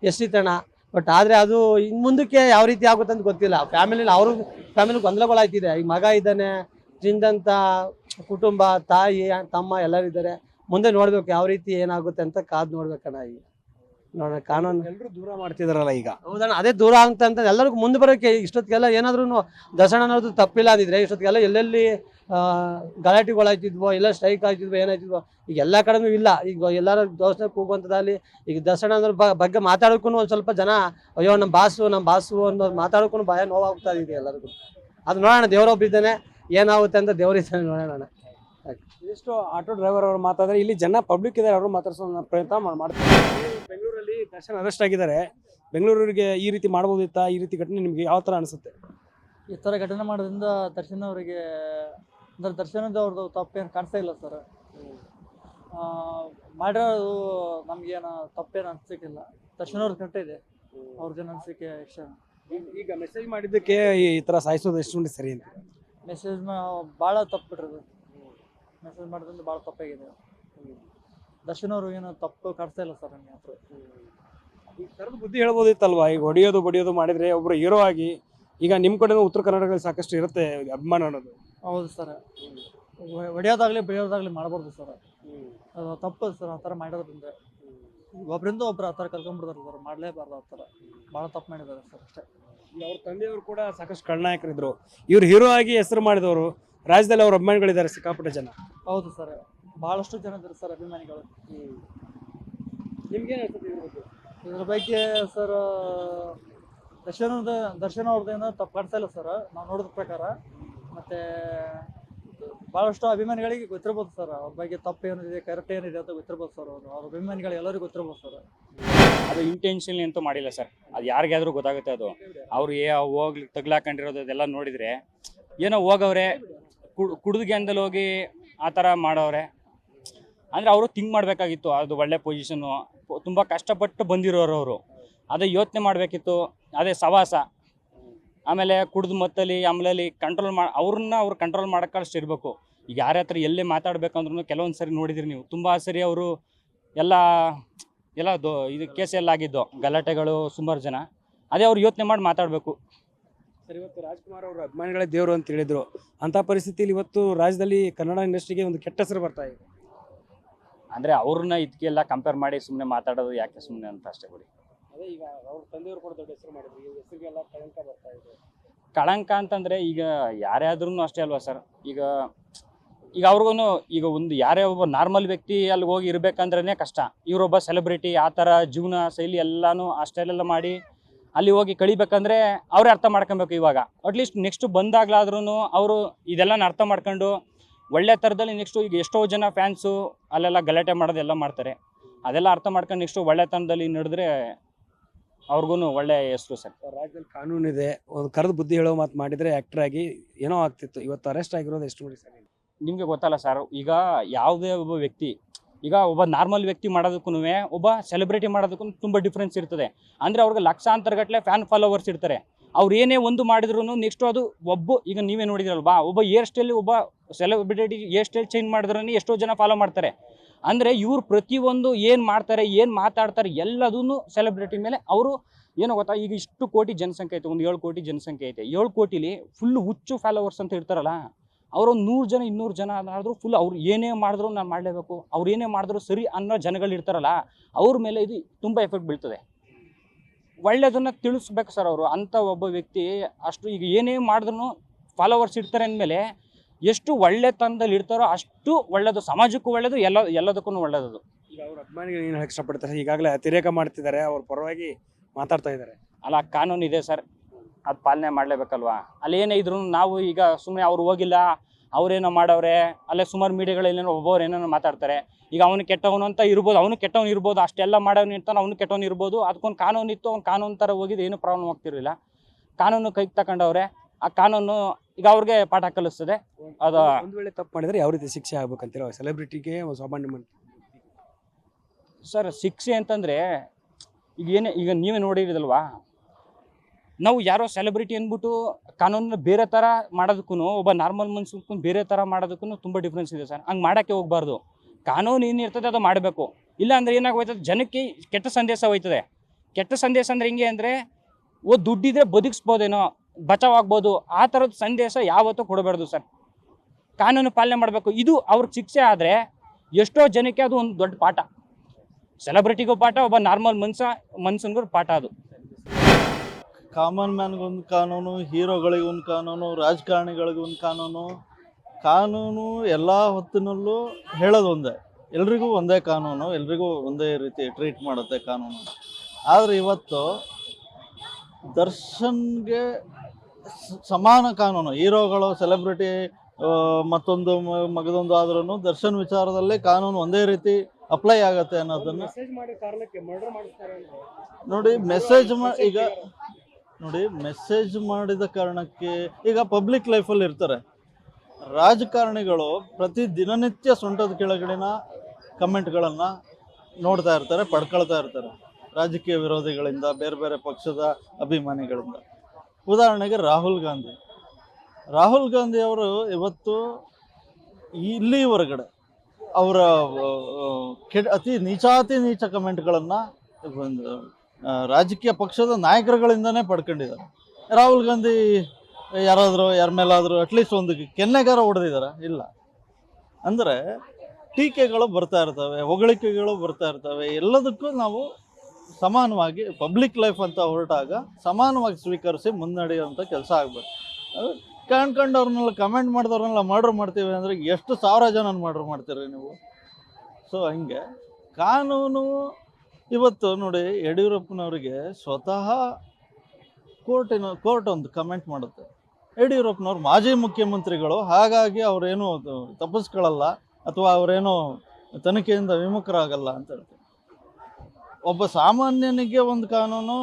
ಹೆಸರಿತ್ತಣ್ಣ ಬಟ್ ಆದರೆ ಅದು ಇನ್ನು ಮುಂದಕ್ಕೆ ಯಾವ ರೀತಿ ಆಗುತ್ತೆ ಅಂತ ಗೊತ್ತಿಲ್ಲ. ಫ್ಯಾಮಿಲಿ ಅವರು ಫ್ಯಾಮಿಲಿ ಗೊಂದಲಗಳಾಯ್ತಿದೆ. ಈಗ ಮಗ ಇದ್ದಾನೆ ತಿಂದಂಥ ಕುಟುಂಬ ತಾಯಿ ತಮ್ಮ ಎಲ್ಲರಿದ್ದಾರೆ ಮುಂದೆ ನೋಡ್ಬೇಕು ಯಾವ ರೀತಿ ಏನಾಗುತ್ತೆ ಅಂತ ಕಾದು ನೋಡ್ಬೇಕಣ್ಣ ಈಗ. ನೋಡೋಣ ಕಾನೂನು. ಎಲ್ಲರೂ ದೂರ ಮಾಡ್ತಿದಾರಲ್ಲ ಈಗ? ಹೌದಣ್ಣ ಅದೇ ದೂರ ಅಂತ ಅಂತ ಎಲ್ಲರಿಗೂ ಮುಂದೆ ಬರೋಕ್ಕೆ ಇಷ್ಟೊತ್ತಿಗೆಲ್ಲ ಏನಾದ್ರೂ ದರ್ಶನ ಅನ್ನೋದು ತಪ್ಪಿಲ್ಲ ಅಂದಿದ್ರೆ ಇಷ್ಟೊತ್ತಿಗೆಲ್ಲ ಎಲ್ಲೆಲ್ಲಿ ಗಲಾಟೆಗಳು ಗಲಾಟೆಗಳಾಯ್ತಿದ್ವೋ ಎಲ್ಲ ಸ್ಟ್ರೈಕ್ ಆಯ್ತಿದ್ವೋ ಏನಾಯ್ತಿದ್ವೋ ಈಗ ಎಲ್ಲ ಕಡೆನೂ ಇಲ್ಲ. ಈಗ ಎಲ್ಲರೂ ದೋಸ್ತಕ್ಕೆ ಕೂಗುವಂಥದ್ದಲ್ಲಿ ಈಗ ದರ್ಶನ ಅಂದ್ರ ಬಗ್ಗೆ ಮಾತಾಡೋಕ್ಕೂ ಒಂದು ಸ್ವಲ್ಪ ಜನ ಅಯ್ಯೋ ನಮ್ಮ ಬಾಸು ನಮ್ಮ ಬಾಸು ಅನ್ನೋದು ಮಾತಾಡೋಕ್ಕೂ ಭಯ ನೋವಾಗ್ತಾ ಇದೆ ಎಲ್ಲರಿಗೂ. ಅದು ನೋಡೋಣ ದೇವರೊಬ್ಬಿದ್ದಾನೆ ಏನಾಗುತ್ತೆ ಅಂತ ದೇವರಿದ್ದಾನೆ ನೋಡೋಣ. ಇದಿಷ್ಟು ಆಟೋ ಡ್ರೈವರ್ ಅವರು ಮಾತಾಡಿದ್ರೆ ಇಲ್ಲಿ ಜನ ಪಬ್ಲಿಕ್ ಇದ್ದಾರೆ ಅವರು ಮಾತಾಡ್ಸೋ ಪ್ರಯತ್ನ ಮಾಡ್- ಮಾಡ್ತಾರೆ ಬೆಂಗಳೂರಲ್ಲಿ ದರ್ಶನ್ ಅರೆಸ್ಟ್ ಆಗಿದ್ದಾರೆ. ಬೆಂಗಳೂರಿಗೆ ಈ ರೀತಿ ಮಾಡ್ಬೋದಿತ್ತಾ? ಈ ರೀತಿ ಘಟನೆ ನಿಮ್ಗೆ ಯಾವ ಥರ ಅನಿಸುತ್ತೆ? ಈ ಥರ ಘಟನೆ ಮಾಡೋದ್ರಿಂದ ದರ್ಶನ್ ಅವರಿಗೆ ಅಂದರೆ ದರ್ಶನದ ಅವ್ರದ್ದು ತಪ್ಪೇನು ಕಾಣಿಸ್ತಾ ಇಲ್ಲ ಸರ್ ಮಾಡಿರೋದು ನಮಗೇನು ತಪ್ಪೇನು ಅನಿಸಿಕ್ಕಿಲ್ಲ. ದರ್ಶನ್ ಅವ್ರದ್ದು ಕಂಟ ಇದೆ. ಅವ್ರದ್ದೇನು ಅನಿಸಿಕೆ ಇಷ್ಟ ಈಗ ಮೆಸೇಜ್ ಮಾಡಿದ್ದಕ್ಕೆ ಈ ಥರ ಸಾಯಿಸೋದು ಎಷ್ಟು ಸರಿ ಅಂತ ಮೆಸೇಜ್ ಭಾಳ ತಪ್ಪು ಬಿಟ್ಟಿರೋದು ಮೆಸೇಜ್ ಮಾಡೋದ್ರಿಂದ ಭಾಳ ತಪ್ಪಾಗಿದೆ. ದರ್ಶನ್ ಅವರು ಏನು ತಪ್ಪು ಕಾಣಿಸ್ತಾ ಇಲ್ಲ ಸರ್ ನನಗೆ ಹತ್ರ ಈ ಥರದ ಬುದ್ಧಿ ಹೇಳ್ಬೋದಿತ್ತಲ್ವಾ? ಈಗ ಹೊಡಿಯೋದು ಬಡಿಯೋದು ಮಾಡಿದರೆ ಒಬ್ಬರು ಹೀರೋ ಆಗಿ ಈಗ ನಿಮ್ಮ ಕಡೆ ಉತ್ತರ ಕರ್ನಾಟಕದಲ್ಲಿ ಸಾಕಷ್ಟು ಇರುತ್ತೆ ಅಭಿಮಾನ ಅನ್ನೋದು. ಹೌದು ಸರ್. ಹೊಡೆಯೋದಾಗಲಿ ಬೆಳೆಯೋದಾಗ್ಲಿ ಮಾಡಬಾರ್ದು ಸರ್. ಅದು ತಪ್ಪು ಸರ್ ಆ ಥರ ಮಾಡಿರೋದ್ರಿಂದ. ಒಬ್ಬರಿಂದ ಒಬ್ರು ಆ ಥರ ಕಲ್ಕೊಂಡ್ಬಿಡ್ತಾರೆ ಸರ್ ಮಾಡಲೇಬಾರ್ದು ಆ ಥರ. ಭಾಳ ತಪ್ಪು ಮಾಡಿದ್ದಾರೆ ಸರ್ ಅಷ್ಟೇ. ಈಗ ಅವ್ರ ತಂದೆಯವರು ಕೂಡ ಸಾಕಷ್ಟು ಖಳನಾಯಕರಿದ್ರು. ಇವ್ರು ಹೀರೋ ಆಗಿ ಹೆಸರು ಮಾಡಿದವರು ರಾಜ್ಯದಲ್ಲಿ ಅವ್ರ ಅಭಿಮಾನಿಗಳಿದ್ದಾರೆ ಸಿಕ್ಕಾಪಟ್ಟೆ ಜನ. ಹೌದು ಸರ್. ಬಹಳಷ್ಟು ಜನ ಇದ್ದಾರೆ ಸರ್ ಅಭಿಮಾನಿಗಳು. ನಿಮ್ಗೇನು ಅನ್ಸುತ್ತೆ ಇದ್ರ ಬಗ್ಗೆ? ಇದ್ರ ಬಗ್ಗೆ ಸರ್ ದರ್ಶನದ ದರ್ಶನ ಅವ್ರದ್ದೇನು ತಪ್ಪು ಕಾಣಿಸ್ತಾ ಇಲ್ಲ ಸರ್. ನಾವು ನೋಡಿದ ಪ್ರಕಾರ. ಮತ್ತೆ ಭಾಳಷ್ಟು ಅಭಿಮಾನಿಗಳಿಗೆ ಗೊತ್ತಿರ್ಬೋದು ಸರ್. ಅವ್ರ ಬಗ್ಗೆ ತಪ್ಪು ಏನಿದೆ ಕರೆಕ್ಟ್ ಏನಿದೆ ಅಂತ ಗೊತ್ತಿರ್ಬೋದು ಸರ್ ಅವರು. ಅವ್ರ ಅಭಿಮಾನಿಗಳು ಎಲ್ಲರಿಗೂ ಗೊತ್ತಿರ್ಬೋದು ಸರ್. ಅದು ಇಂಟೆನ್ಷನ್ ಅಂತೂ ಮಾಡಿಲ್ಲ ಸರ್. ಅದು ಯಾರಿಗಾದ್ರೂ ಗೊತ್ತಾಗುತ್ತೆ ಅದು. ಅವ್ರು ಏ ಹೋಗ್ಲಿ, ತಗ್ಲಾಕೊಂಡಿರೋದು ಅದೆಲ್ಲ ನೋಡಿದರೆ ಏನೋ ಹೋಗವ್ರೆ, ಕುಡ್ ಹೋಗಿ ಆ ಥರ ಮಾಡವ್ರೆ. ಅಂದರೆ ಅವರು ಥಿಂಕ್ ಮಾಡಬೇಕಾಗಿತ್ತು, ಅದು ಒಳ್ಳೆ ಪೊಸಿಷನ್ನು ತುಂಬ ಕಷ್ಟಪಟ್ಟು ಬಂದಿರೋರು ಅವರು. ಅದೇ ಯೋಚನೆ ಮಾಡಬೇಕಿತ್ತು, ಅದೇ ಸವಾಸ. ಆಮೇಲೆ ಕುಡ್ದು ಮತ್ತಲ್ಲಿ ಆಮೇಲೆ ಕಂಟ್ರೋಲ್ ಮಾ, ಅವ್ರನ್ನ ಅವ್ರು ಕಂಟ್ರೋಲ್ ಮಾಡೋಕ್ಕಷ್ಟು ಇರಬೇಕು. ಈಗ ಯಾರ ಹತ್ರ ಎಲ್ಲೇ ಮಾತಾಡಬೇಕಂದ್ರೂ ಕೆಲವೊಂದು ಸರಿ ನೋಡಿದ್ರಿ ನೀವು. ತುಂಬ ಸರಿ ಅವರು ಎಲ್ಲ ಎಲ್ಲ ದೊ ಇದು ಕೇಸ್ ಎಲ್ಲ ಆಗಿದ್ದು ಗಲಾಟೆಗಳು ಸುಮಾರು ಜನ. ಅದೇ ಅವ್ರು ಯೋಚನೆ ಮಾಡಿ ಮಾತಾಡಬೇಕು. ಸರ್ ಇವತ್ತು ರಾಜ್ಕುಮಾರ್ ಅವರು ಅಭಿಮಾನಿಗಳೇ ದೇವರು ಅಂತ ಹೇಳಿದರು. ಅಂಥ ಪರಿಸ್ಥಿತಿಯಲ್ಲಿ ಇವತ್ತು ರಾಜ್ಯದಲ್ಲಿ ಕನ್ನಡ ಇಂಡಸ್ಟ್ರಿಗೆ ಒಂದು ಕೆಟ್ಟ ಹೆಸರು ಬರ್ತಾ ಇದೆ. ಅಂದರೆ ಅವ್ರನ್ನ ಇದಕ್ಕೆಲ್ಲ ಕಂಪೇರ್ ಮಾಡಿ ಸುಮ್ಮನೆ ಮಾತಾಡೋದು ಯಾಕೆ ಸುಮ್ಮನೆ ಅಂತ ಅಷ್ಟೇ ಬಿಡಿ. ಅದೇ ಈಗ ಅವ್ರ ತಂದೆಯವರು ಕೂಡ ದೊಡ್ಡ ಹೆಸರು ಮಾಡಿದ್ರು. ಈ ಹೆಸರಿಗೆಲ್ಲ ಕಳಂಕ ಬರ್ತಾ ಇದೆ. ಕಳಂಕ ಅಂತಂದರೆ ಈಗ ಯಾರ್ಯಾದ್ರೂ ಅಷ್ಟೇ ಅಲ್ವಾ ಸರ್? ಈಗ ಈಗ ಅವ್ರಿಗೂ ಈಗ ಒಂದು ಯಾರೇ ಒಬ್ಬ ನಾರ್ಮಲ್ ವ್ಯಕ್ತಿ ಅಲ್ಲಿ ಹೋಗಿ ಇರಬೇಕಂದ್ರೇ ಕಷ್ಟ. ಇವರೊಬ್ಬ ಸೆಲೆಬ್ರಿಟಿ ಆ ಥರ ಜೀವನ ಶೈಲಿ ಎಲ್ಲನೂ ಅಷ್ಟೆಲ್ಲ ಮಾಡಿ ಅಲ್ಲಿ ಹೋಗಿ ಕಳಿಬೇಕಂದ್ರೆ ಅವರೇ ಅರ್ಥ ಮಾಡ್ಕೊಬೇಕು ಇವಾಗ. ಅಟ್ಲೀಸ್ಟ್ ನೆಕ್ಸ್ಟ್ ಬಂದಾಗ್ಲಾದ್ರೂ ಅವರು ಇದೆಲ್ಲನ ಅರ್ಥ ಮಾಡ್ಕೊಂಡು ಒಳ್ಳೆ ಥರದಲ್ಲಿ ನೆಕ್ಸ್ಟು ಈಗ ಎಷ್ಟೋ ಜನ ಫ್ಯಾನ್ಸು ಅಲ್ಲೆಲ್ಲ ಗಲಾಟೆ ಮಾಡೋದೆಲ್ಲ ಮಾಡ್ತಾರೆ. ಅದೆಲ್ಲ ಅರ್ಥ ಮಾಡ್ಕೊಂಡು ನೆಕ್ಸ್ಟು ಒಳ್ಳೆತನದಲ್ಲಿ ನಡೆದ್ರೆ ಅವ್ರಿಗೂ ಒಳ್ಳೆ ಹೆಸರು ಸರ್. ರಾಜ್ಯದಲ್ಲಿ ಕಾನೂನು ಇದೆ ಒಂದು ಕರೆದು ಬುದ್ಧಿ ಹೇಳೋ ಮಾತು ಮಾಡಿದರೆ ಆ್ಯಕ್ಟ್ರಾಗಿ ಏನೋ ಆಗ್ತಿತ್ತು. ಇವತ್ತು ಅರೆಸ್ಟ್ ಆಗಿರೋದು ಎಷ್ಟು ನೋಡಿ ಸರ್? ನಿಮಗೆ ಗೊತ್ತಲ್ಲ ಸರ್ ಈಗ ಯಾವುದೇ ಒಬ್ಬ ವ್ಯಕ್ತಿ, ಈಗ ಒಬ್ಬ ನಾರ್ಮಲ್ ವ್ಯಕ್ತಿ ಮಾಡೋದಕ್ಕೂ ಒಬ್ಬ ಸೆಲೆಬ್ರಿಟಿ ಮಾಡೋದಕ್ಕೂ ತುಂಬ ಡಿಫ್ರೆನ್ಸ್ ಇರ್ತದೆ. ಅಂದರೆ ಅವ್ರಿಗೆ ಲಕ್ಷಾಂತರ ಗಟ್ಟಲೆ ಫ್ಯಾನ್ ಫಾಲೋವರ್ಸ್ ಇರ್ತಾರೆ. ಅವ್ರು ಏನೇ ಒಂದು ಮಾಡಿದ್ರು ನೆಕ್ಸ್ಟ್ ಅದು ಒಬ್ಬ, ಈಗ ನೀವೇ ನೋಡಿದ್ರಲ್ವಾ, ಒಬ್ಬ ಏರ್ ಸ್ಟೈಲ್ ಒಬ್ಬ ಸೆಲೆಬ್ರಿಟಿ ಏರ್ ಸ್ಟೈಲ್ ಚೇಂಜ್ ಮಾಡಿದ್ರೂ ಎಷ್ಟೋ ಜನ ಫಾಲೋ ಮಾಡ್ತಾರೆ. ಅಂದರೆ ಇವ್ರು ಪ್ರತಿಯೊಂದು ಏನು ಮಾಡ್ತಾರೆ, ಏನು ಮಾತಾಡ್ತಾರೆ ಎಲ್ಲದೂ ಸೆಲೆಬ್ರಿಟಿ ಮೇಲೆ ಅವರು ಏನೋ ಗೊತ್ತಾ, ಈಗ ಇಷ್ಟು ಕೋಟಿ ಜನಸಂಖ್ಯೆ ಐತೆ, ಒಂದು ಏಳು ಕೋಟಿ ಜನಸಂಖ್ಯೆ ಐತೆ. ಏಳು ಕೋಟಿಲಿ ಫುಲ್ ಹುಚ್ಚು ಫಾಲೋವರ್ಸ್ ಅಂತ ಇರ್ತಾರಲ್ಲ. ಅವರೊಂದು ನೂರು ಜನ ಇನ್ನೂರು ಜನ ಆದರೂ ಫುಲ್ ಅವ್ರು ಏನೇ ಮಾಡಿದ್ರು ನಾನು ಮಾಡಲೇಬೇಕು. ಅವ್ರು ಏನೇ ಮಾಡಿದ್ರು ಸರಿ ಅನ್ನೋ ಜನಗಳು ಇರ್ತಾರಲ್ಲ ಅವ್ರ ಮೇಲೆ ಇದು ತುಂಬ ಎಫೆಕ್ಟ್ ಬೀಳ್ತದೆ. ಒಳ್ಳೆಯದನ್ನು ತಿಳಿಸ್ಬೇಕು ಸರ್ ಅವರು. ಅಂಥ ಒಬ್ಬ ವ್ಯಕ್ತಿ ಅಷ್ಟು ಈಗ ಏನೇ ಮಾಡಿದ್ರು ಫಾಲೋವರ್ಸ್ ಇರ್ತಾರೆ ಅಂದಮೇಲೆ ಎಷ್ಟು ಒಳ್ಳೆತನದಲ್ಲಿ ಇರ್ತಾರೋ ಅಷ್ಟು ಒಳ್ಳೆಯದು ಸಮಾಜಕ್ಕೂ ಒಳ್ಳೆಯದು ಎಲ್ಲ ಎಲ್ಲದಕ್ಕೂ ಒಳ್ಳೆಯದು ಈಗ ಅವ್ರ ಅಭಿಮಾನಿಗಳು ಏನು ಇಷ್ಟಪಡ್ತಾರೆ ಈಗಾಗಲೇ ಅತಿರೇಕ ಮಾಡ್ತಿದ್ದಾರೆ ಅವ್ರ ಪರವಾಗಿ ಮಾತಾಡ್ತಾ ಇದ್ದಾರೆ. ಅಲ್ಲ ಕಾನೂನು ಇದೆ ಸರ್ ಅದು ಪಾಲನೆ ಮಾಡಲೇಬೇಕಲ್ವಾ? ಅಲ್ಲಿ ಏನೇ ಇದ್ರು ನಾವು ಈಗ ಸುಮ್ಮನೆ ಅವ್ರು ಹೋಗಿಲ್ಲ ಅವ್ರೇನೋ ಮಾಡವ್ರೆ ಅಲ್ಲೇ ಸುಮಾರು ಮೀಡಿಯಾಗಳಲ್ಲೇನೋ ಒಬ್ಬವ್ರು ಏನೇನೋ ಮಾತಾಡ್ತಾರೆ. ಈಗ ಅವನು ಕೆಟ್ಟವನು ಅಂತ ಇರ್ಬೋದು ಅವನು ಕೆಟ್ಟವನು ಇರ್ಬೋದು ಅಷ್ಟೆಲ್ಲ ಮಾಡೋನು ಇರ್ತಾನೆ ಅವನು ಕೆಟ್ಟವನು ಇರ್ಬೋದು ಅದಕ್ಕೊಂದು ಕಾನೂನು ಇತ್ತು ಅವ್ನು ಕಾನೂನು ಥರ ಹೋಗಿದ್ದು ಏನು ಪ್ರಾಬ್ಲಮ್ ಆಗ್ತಿರಲಿಲ್ಲ. ಕಾನೂನು ಕೈಗೆ ತಗೊಂಡವ್ರೆ ಆ ಕಾನೂನು ಈಗ ಅವ್ರಿಗೆ ಪಾಠ ಕಲಿಸ್ತದೆ. ಅದು ಒಂದು ವೇಳೆ ತಪ್ಪು ಮಾಡಿದರೆ ಯಾವ ರೀತಿ ಶಿಕ್ಷೆ ಆಗ್ಬೇಕಂತೀರ ಸೆಲೆಬ್ರಿಟಿಗೆ ಸಾಮಾನ್ಯ ಮನ್ ಸರ್ ಶಿಕ್ಷೆ ಅಂತಂದರೆ ಈಗ ಏನೇ ಈಗ ನೀವೇ ನೋಡಿರೋದಲ್ವಾ ನಾವು ಯಾರೋ ಸೆಲೆಬ್ರಿಟಿ ಅಂದ್ಬಿಟ್ಟು ಕಾನೂನನ್ನ ಬೇರೆ ಥರ ಮಾಡೋದಕ್ಕೂ ಒಬ್ಬ ನಾರ್ಮಲ್ ಮನ್ಸು ಬೇರೆ ಥರ ಮಾಡೋದಕ್ಕೂ ತುಂಬ ಡಿಫ್ರೆನ್ಸ್ ಇದೆ ಸರ್. ಹಂಗೆ ಮಾಡೋಕ್ಕೆ ಹೋಗ್ಬಾರ್ದು. ಕಾನೂನು ಏನಿರ್ತದೆ ಅದು ಮಾಡಬೇಕು. ಇಲ್ಲ ಅಂದರೆ ಏನಾಗೋಯ್ತದೆ ಜನಕ್ಕೆ ಕೆಟ್ಟ ಸಂದೇಶ ಹೋಯ್ತದೆ. ಕೆಟ್ಟ ಸಂದೇಶ ಅಂದರೆ ಹಿಂಗೆ ಅಂದರೆ, ಓ ದುಡ್ಡಿದ್ರೆ ಬದುಕಿಸ್ಬೋದೇನೋ ಬಚಾವ್ ಆಗ್ಬೋದು ಆ ಥರದ ಸಂದೇಶ ಯಾವತ್ತೂ ಕೊಡಬಾರ್ದು ಸರ್. ಕಾನೂನು ಪಾಲನೆ ಮಾಡಬೇಕು. ಇದು ಅವ್ರಿಗೆ ಶಿಕ್ಷೆ ಆದರೆ ಎಷ್ಟೋ ಜನಕ್ಕೆ ಅದು ಒಂದು ದೊಡ್ಡ ಪಾಠ. ಸೆಲೆಬ್ರಿಟಿಗೂ ಪಾಠ, ಒಬ್ಬ ನಾರ್ಮಲ್ ಮನುಷ್ಯ ಮನ್ಸನ್ಗೂ ಪಾಠ ಅದು. ಕಾಮನ್ ಮ್ಯಾನ್ಗೊಂದು ಕಾನೂನು ಹೀರೋಗಳಿಗೊಂದು ಕಾನೂನು ರಾಜಕಾರಣಿಗಳಿಗೊಂದು ಕಾನೂನು ಕಾನೂನು ಎಲ್ಲ ಹೊತ್ತಿನಲ್ಲೂ ಹೇಳೋದು ಒಂದೇ. ಎಲ್ರಿಗೂ ಒಂದೇ ಕಾನೂನು ಎಲ್ರಿಗೂ ಒಂದೇ ರೀತಿ ಟ್ರೀಟ್ ಮಾಡುತ್ತೆ ಕಾನೂನು. ಆದರೆ ಇವತ್ತು ದರ್ಶನ್ಗೆ ಸಮಾನ ಕಾನೂನು. ಹೀರೋಗಳು ಸೆಲೆಬ್ರಿಟಿ ಮತ್ತೊಂದು ಮಗದೊಂದು ಆದ್ರೂ ದರ್ಶನ್ ವಿಚಾರದಲ್ಲಿ ಕಾನೂನು ಒಂದೇ ರೀತಿ ಅಪ್ಲೈ ಆಗತ್ತೆ ಅನ್ನೋದನ್ನು ನೋಡಿ ಮೆಸೇಜ್ ಮಾ ಈಗ ನೋಡಿ ಮೆಸೇಜ್ ಮಾಡಿದ ಕಾರಣಕ್ಕೆ ಈಗ ಪಬ್ಲಿಕ್ ಲೈಫಲ್ಲಿ ಇರ್ತಾರೆ. ರಾಜಕಾರಣಿಗಳು ಪ್ರತಿ ದಿನನಿತ್ಯ ಸೊಂಟದ ಕೆಳಗಡೆನ ಕಮೆಂಟ್ಗಳನ್ನು ನೋಡ್ತಾ ಇರ್ತಾರೆ, ಪಡ್ಕೊಳ್ತಾ ಇರ್ತಾರೆ. ರಾಜಕೀಯ ವಿರೋಧಿಗಳಿಂದ, ಬೇರೆ ಬೇರೆ ಪಕ್ಷದ ಅಭಿಮಾನಿಗಳಿಂದ. ಉದಾಹರಣೆಗೆ ರಾಹುಲ್ ಗಾಂಧಿ. ರಾಹುಲ್ ಗಾಂಧಿ ಅವರು ಇವತ್ತು ಇಲ್ಲಿ ಹೊರಗಡೆ ಅವರ ಕೆಡ, ಅತಿ ನೀಚಾತಿ ನೀಚ ಕಮೆಂಟ್ಗಳನ್ನು ರಾಜಕೀಯ ಪಕ್ಷದ ನಾಯಕರುಗಳಿಂದನೇ ಪಡ್ಕೊಂಡಿದ್ದಾರೆ. ರಾಹುಲ್ ಗಾಂಧಿ ಯಾರಾದರೂ, ಯಾರ ಮೇಲಾದರೂ ಅಟ್ಲೀಸ್ಟ್ ಒಂದು ಕೆನ್ನೆಗಾರ ಹೊಡೆದಿದ್ದಾರೆ? ಇಲ್ಲ. ಅಂದರೆ ಟೀಕೆಗಳು ಬರ್ತಾ ಇರ್ತವೆ, ಹೊಗಳಿಕೆಗಳು ಬರ್ತಾ ಇರ್ತವೆ, ಎಲ್ಲದಕ್ಕೂ ನಾವು ಸಮಾನವಾಗಿ ಪಬ್ಲಿಕ್ ಲೈಫ್ ಅಂತ ಹೊರಟಾಗ ಸಮಾನವಾಗಿ ಸ್ವೀಕರಿಸಿ ಮುನ್ನಡೆಯುವಂಥ ಕೆಲಸ ಆಗಬೇಕು. ಕಾಣ್ಕೊಂಡವ್ರನ್ನೆಲ್ಲ ಕಮೆಂಟ್ ಮಾಡಿದವ್ರನ್ನೆಲ್ಲ ಮರ್ಡ್ರ್ ಮಾಡ್ತೀವಿ ಅಂದರೆ ಎಷ್ಟು ಸಾವಿರ ಜನ ಮರ್ಡ್ರ್ ಮಾಡ್ತೀರಿ ನೀವು? ಸೊ ಹಂಗೆ. ಕಾನೂನು ಇವತ್ತು ನೋಡಿ ಯಡಿಯೂರಪ್ಪನವರಿಗೆ ಸ್ವತಃ ಕೋರ್ಟಿನ ಕೋರ್ಟ್ ಒಂದು ಕಮೆಂಟ್ ಮಾಡುತ್ತೆ. ಯಡಿಯೂರಪ್ಪನವ್ರು ಮಾಜಿ ಮುಖ್ಯಮಂತ್ರಿಗಳು, ಹಾಗಾಗಿ ಅವರೇನು ತಪ್ಪಿಸ್ಕೊಳ್ಳಲ್ಲ ಅಥವಾ ಅವರೇನು ತನಿಖೆಯಿಂದ ವಿಮುಖರಾಗಲ್ಲ ಅಂತ ಹೇಳ್ತಾರೆ. ಒಬ್ಬ ಸಾಮಾನ್ಯನಿಗೆ ಒಂದು ಕಾನೂನು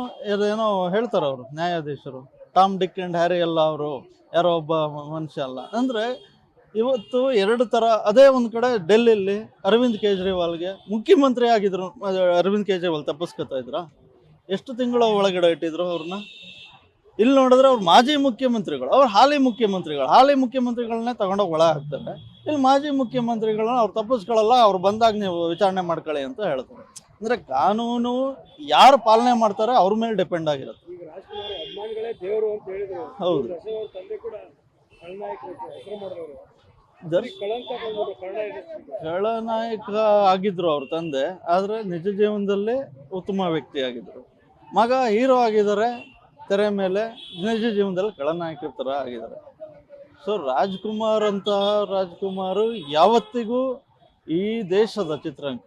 ಏನೋ ಹೇಳ್ತಾರೆ ಅವರು, ನ್ಯಾಯಾಧೀಶರು. ಟಾಮ್ ಡಿಕ್ ಆ್ಯಂಡ್ ಹ್ಯಾರಿ ಎಲ್ಲ ಅವರು, ಯಾರೋ ಒಬ್ಬ ಮನುಷ್ಯ ಅಲ್ಲ. ಅಂದರೆ ಇವತ್ತು ಎರಡು ಥರ ಅದೇ ಒಂದು ಕಡೆ ಡೆಲ್ಲಿಲಿ ಅರವಿಂದ್ ಕೇಜ್ರಿವಾಲ್ಗೆ ಮುಖ್ಯಮಂತ್ರಿ ಆಗಿದ್ರು ಅರವಿಂದ್ ಕೇಜ್ರಿವಾಲ್ ತಪ್ಪಿಸ್ಕೊತಾ ಇದ್ರ? ಎಷ್ಟು ತಿಂಗಳ ಒಳಗಡೆ ಇಟ್ಟಿದ್ರು ಅವ್ರನ್ನ ಇಲ್ಲಿ ನೋಡಿದ್ರೆ ಅವ್ರು ಮಾಜಿ ಮುಖ್ಯಮಂತ್ರಿಗಳು ಅವ್ರು ಹಾಲಿ ಮುಖ್ಯಮಂತ್ರಿಗಳು ಹಾಲಿ ಮುಖ್ಯಮಂತ್ರಿಗಳನ್ನೇ ತಗೊಂಡೋಗಿ ಒಳ ಹಾಕ್ತಾರೆ. ಇಲ್ಲಿ ಮಾಜಿ ಮುಖ್ಯಮಂತ್ರಿಗಳನ್ನ ಅವ್ರು ತಪ್ಪಿಸ್ಕೊಳ್ಳಲ್ಲ ಅವ್ರು ಬಂದಾಗ ನೀವು ವಿಚಾರಣೆ ಮಾಡ್ಕೊಳ್ಳಿ ಅಂತ ಹೇಳ್ತಾರೆ. ಅಂದರೆ ಕಾನೂನು ಯಾರು ಪಾಲನೆ ಮಾಡ್ತಾರೆ ಅವ್ರ ಮೇಲೆ ಡಿಪೆಂಡ್ ಆಗಿರುತ್ತೆ. ಹೌದು. ಖಳನಾಯಕ ಆಗಿದ್ರು ಅವ್ರ ತಂದೆ ಆದರೆ ನಿಜ ಜೀವನದಲ್ಲಿ ಉತ್ತಮ ವ್ಯಕ್ತಿ ಆಗಿದ್ರು. ಮಗ ಹೀರೋ ಆಗಿದ್ದಾರೆ ತೆರೆ ಮೇಲೆ ನಿಜ ಜೀವನದಲ್ಲಿ ಖಳನಾಯಕ ಥರ ಆಗಿದ್ದಾರೆ. ಸೊ ರಾಜ್ಕುಮಾರ್ ಅಂತಹ ರಾಜ್ಕುಮಾರ್ ಯಾವತ್ತಿಗೂ ಈ ದೇಶದ ಚಿತ್ರರಂಗ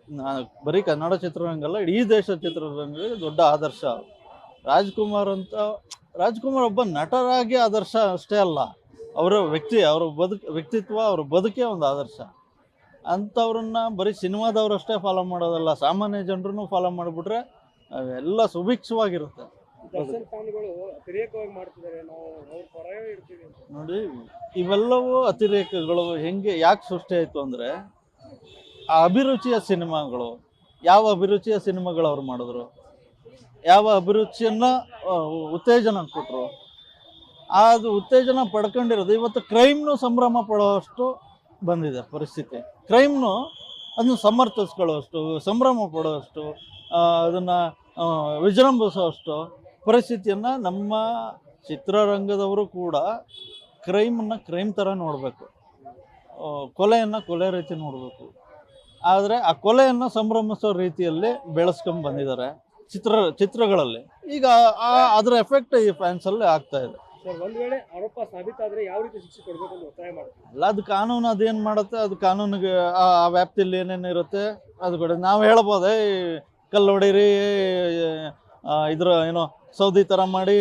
ಬರೀ ಕನ್ನಡ ಚಿತ್ರರಂಗಲ್ಲ ಇಡೀ ದೇಶದ ಚಿತ್ರರಂಗಕ್ಕೆ ದೊಡ್ಡ ಆದರ್ಶ. ರಾಜ್ಕುಮಾರ್ ಅಂತ ರಾಜ್ಕುಮಾರ್ ಒಬ್ಬ ನಟರಾಗಿ ಆದರ್ಶ ಅಷ್ಟೇ ಅಲ್ಲ. ಅವರ ವ್ಯಕ್ತಿ ಅವರ ಬದುಕು ವ್ಯಕ್ತಿತ್ವ ಅವ್ರ ಬದುಕೇ ಒಂದು ಆದರ್ಶ. ಅಂಥವ್ರನ್ನ ಬರೀ ಸಿನಿಮಾದವರಷ್ಟೇ ಫಾಲೋ ಮಾಡೋದಲ್ಲ ಸಾಮಾನ್ಯ ಜನರನ್ನು ಫಾಲೋ ಮಾಡಿಬಿಟ್ರೆ ಅವೆಲ್ಲ ಸುಭಿಕ್ಷವಾಗಿರುತ್ತೆ. ನೋಡಿ ಇವೆಲ್ಲವೂ ಅತಿರೇಕಗಳು. ಹೆಂಗೆ ಯಾಕೆ ಸೃಷ್ಟಿ ಆಯಿತು ಅಂದರೆ ಆ ಅಭಿರುಚಿಯ ಸಿನಿಮಾಗಳು ಯಾವ ಅಭಿರುಚಿಯ ಸಿನಿಮಾಗಳು ಅವ್ರು ಮಾಡಿದ್ರು ಯಾವ ಅಭಿರುಚಿಯನ್ನು ಉತ್ತೇಜನ ಕೊಟ್ಟರು ಅದು ಉತ್ತೇಜನ ಪಡ್ಕೊಂಡಿರೋದು. ಇವತ್ತು ಕ್ರೈಮ್ನು ಸಂಭ್ರಮ ಪಡೋವಷ್ಟು ಬಂದಿದೆ ಪರಿಸ್ಥಿತಿ. ಕ್ರೈಮ್ನು ಅದನ್ನು ಸಮರ್ಥಿಸ್ಕೊಳ್ಳೋಷ್ಟು ಸಂಭ್ರಮ ಪಡೋವಷ್ಟು ಅದನ್ನು ವಿಜೃಂಭಿಸೋಷ್ಟು ಪರಿಸ್ಥಿತಿಯನ್ನು ನಮ್ಮ ಚಿತ್ರರಂಗದವರು ಕೂಡ ಕ್ರೈಮನ್ನು ಕ್ರೈಮ್ ಥರ ನೋಡಬೇಕು. ಕೊಲೆಯನ್ನು ಕೊಲೆ ರೀತಿ ನೋಡಬೇಕು. ಆದರೆ ಆ ಕೊಲೆಯನ್ನು ಸಂಭ್ರಮಿಸೋ ರೀತಿಯಲ್ಲಿ ಬೆಳೆಸ್ಕೊಂಡು ಬಂದಿದ್ದಾರೆ ಚಿತ್ರ, ಚಿತ್ರಗಳಲ್ಲಿ. ಈಗ ಅದರ ಎಫೆಕ್ಟ್ ಈ ಫ್ಯಾನ್ಸಲ್ಲಿ ಆಗ್ತಾಯಿದೆ ಸರ್ ಒಂದ್ ವೇಳೆ ಆರೋಪ ಸಾಬೀತಾದ್ರೆ ಯಾವ ರೀತಿ ಶಿಕ್ಷೆ ಕೊಡ್ಬೇಕು ಅಂತ ಒತ್ತಾಯ ಮಾಡ್ತಾರೆ? ಅಲ್ಲ ಅದು ಕಾನೂನು ಅದೇನು ಮಾಡುತ್ತೆ? ಅದು ಕಾನೂನಿಗೆ ಆ ಆ ವ್ಯಾಪ್ತಿಯಲ್ಲಿ ಏನೇನು ಇರುತ್ತೆ? ಅದು ಕೂಡ ನಾವು ಹೇಳ್ಬೋದೇ ಕಲ್ಲು ಹೊಡೀರಿ ಆ, ಇದ್ರ ಏನೋ ಸೌದಿ ಥರ ಮಾಡಿ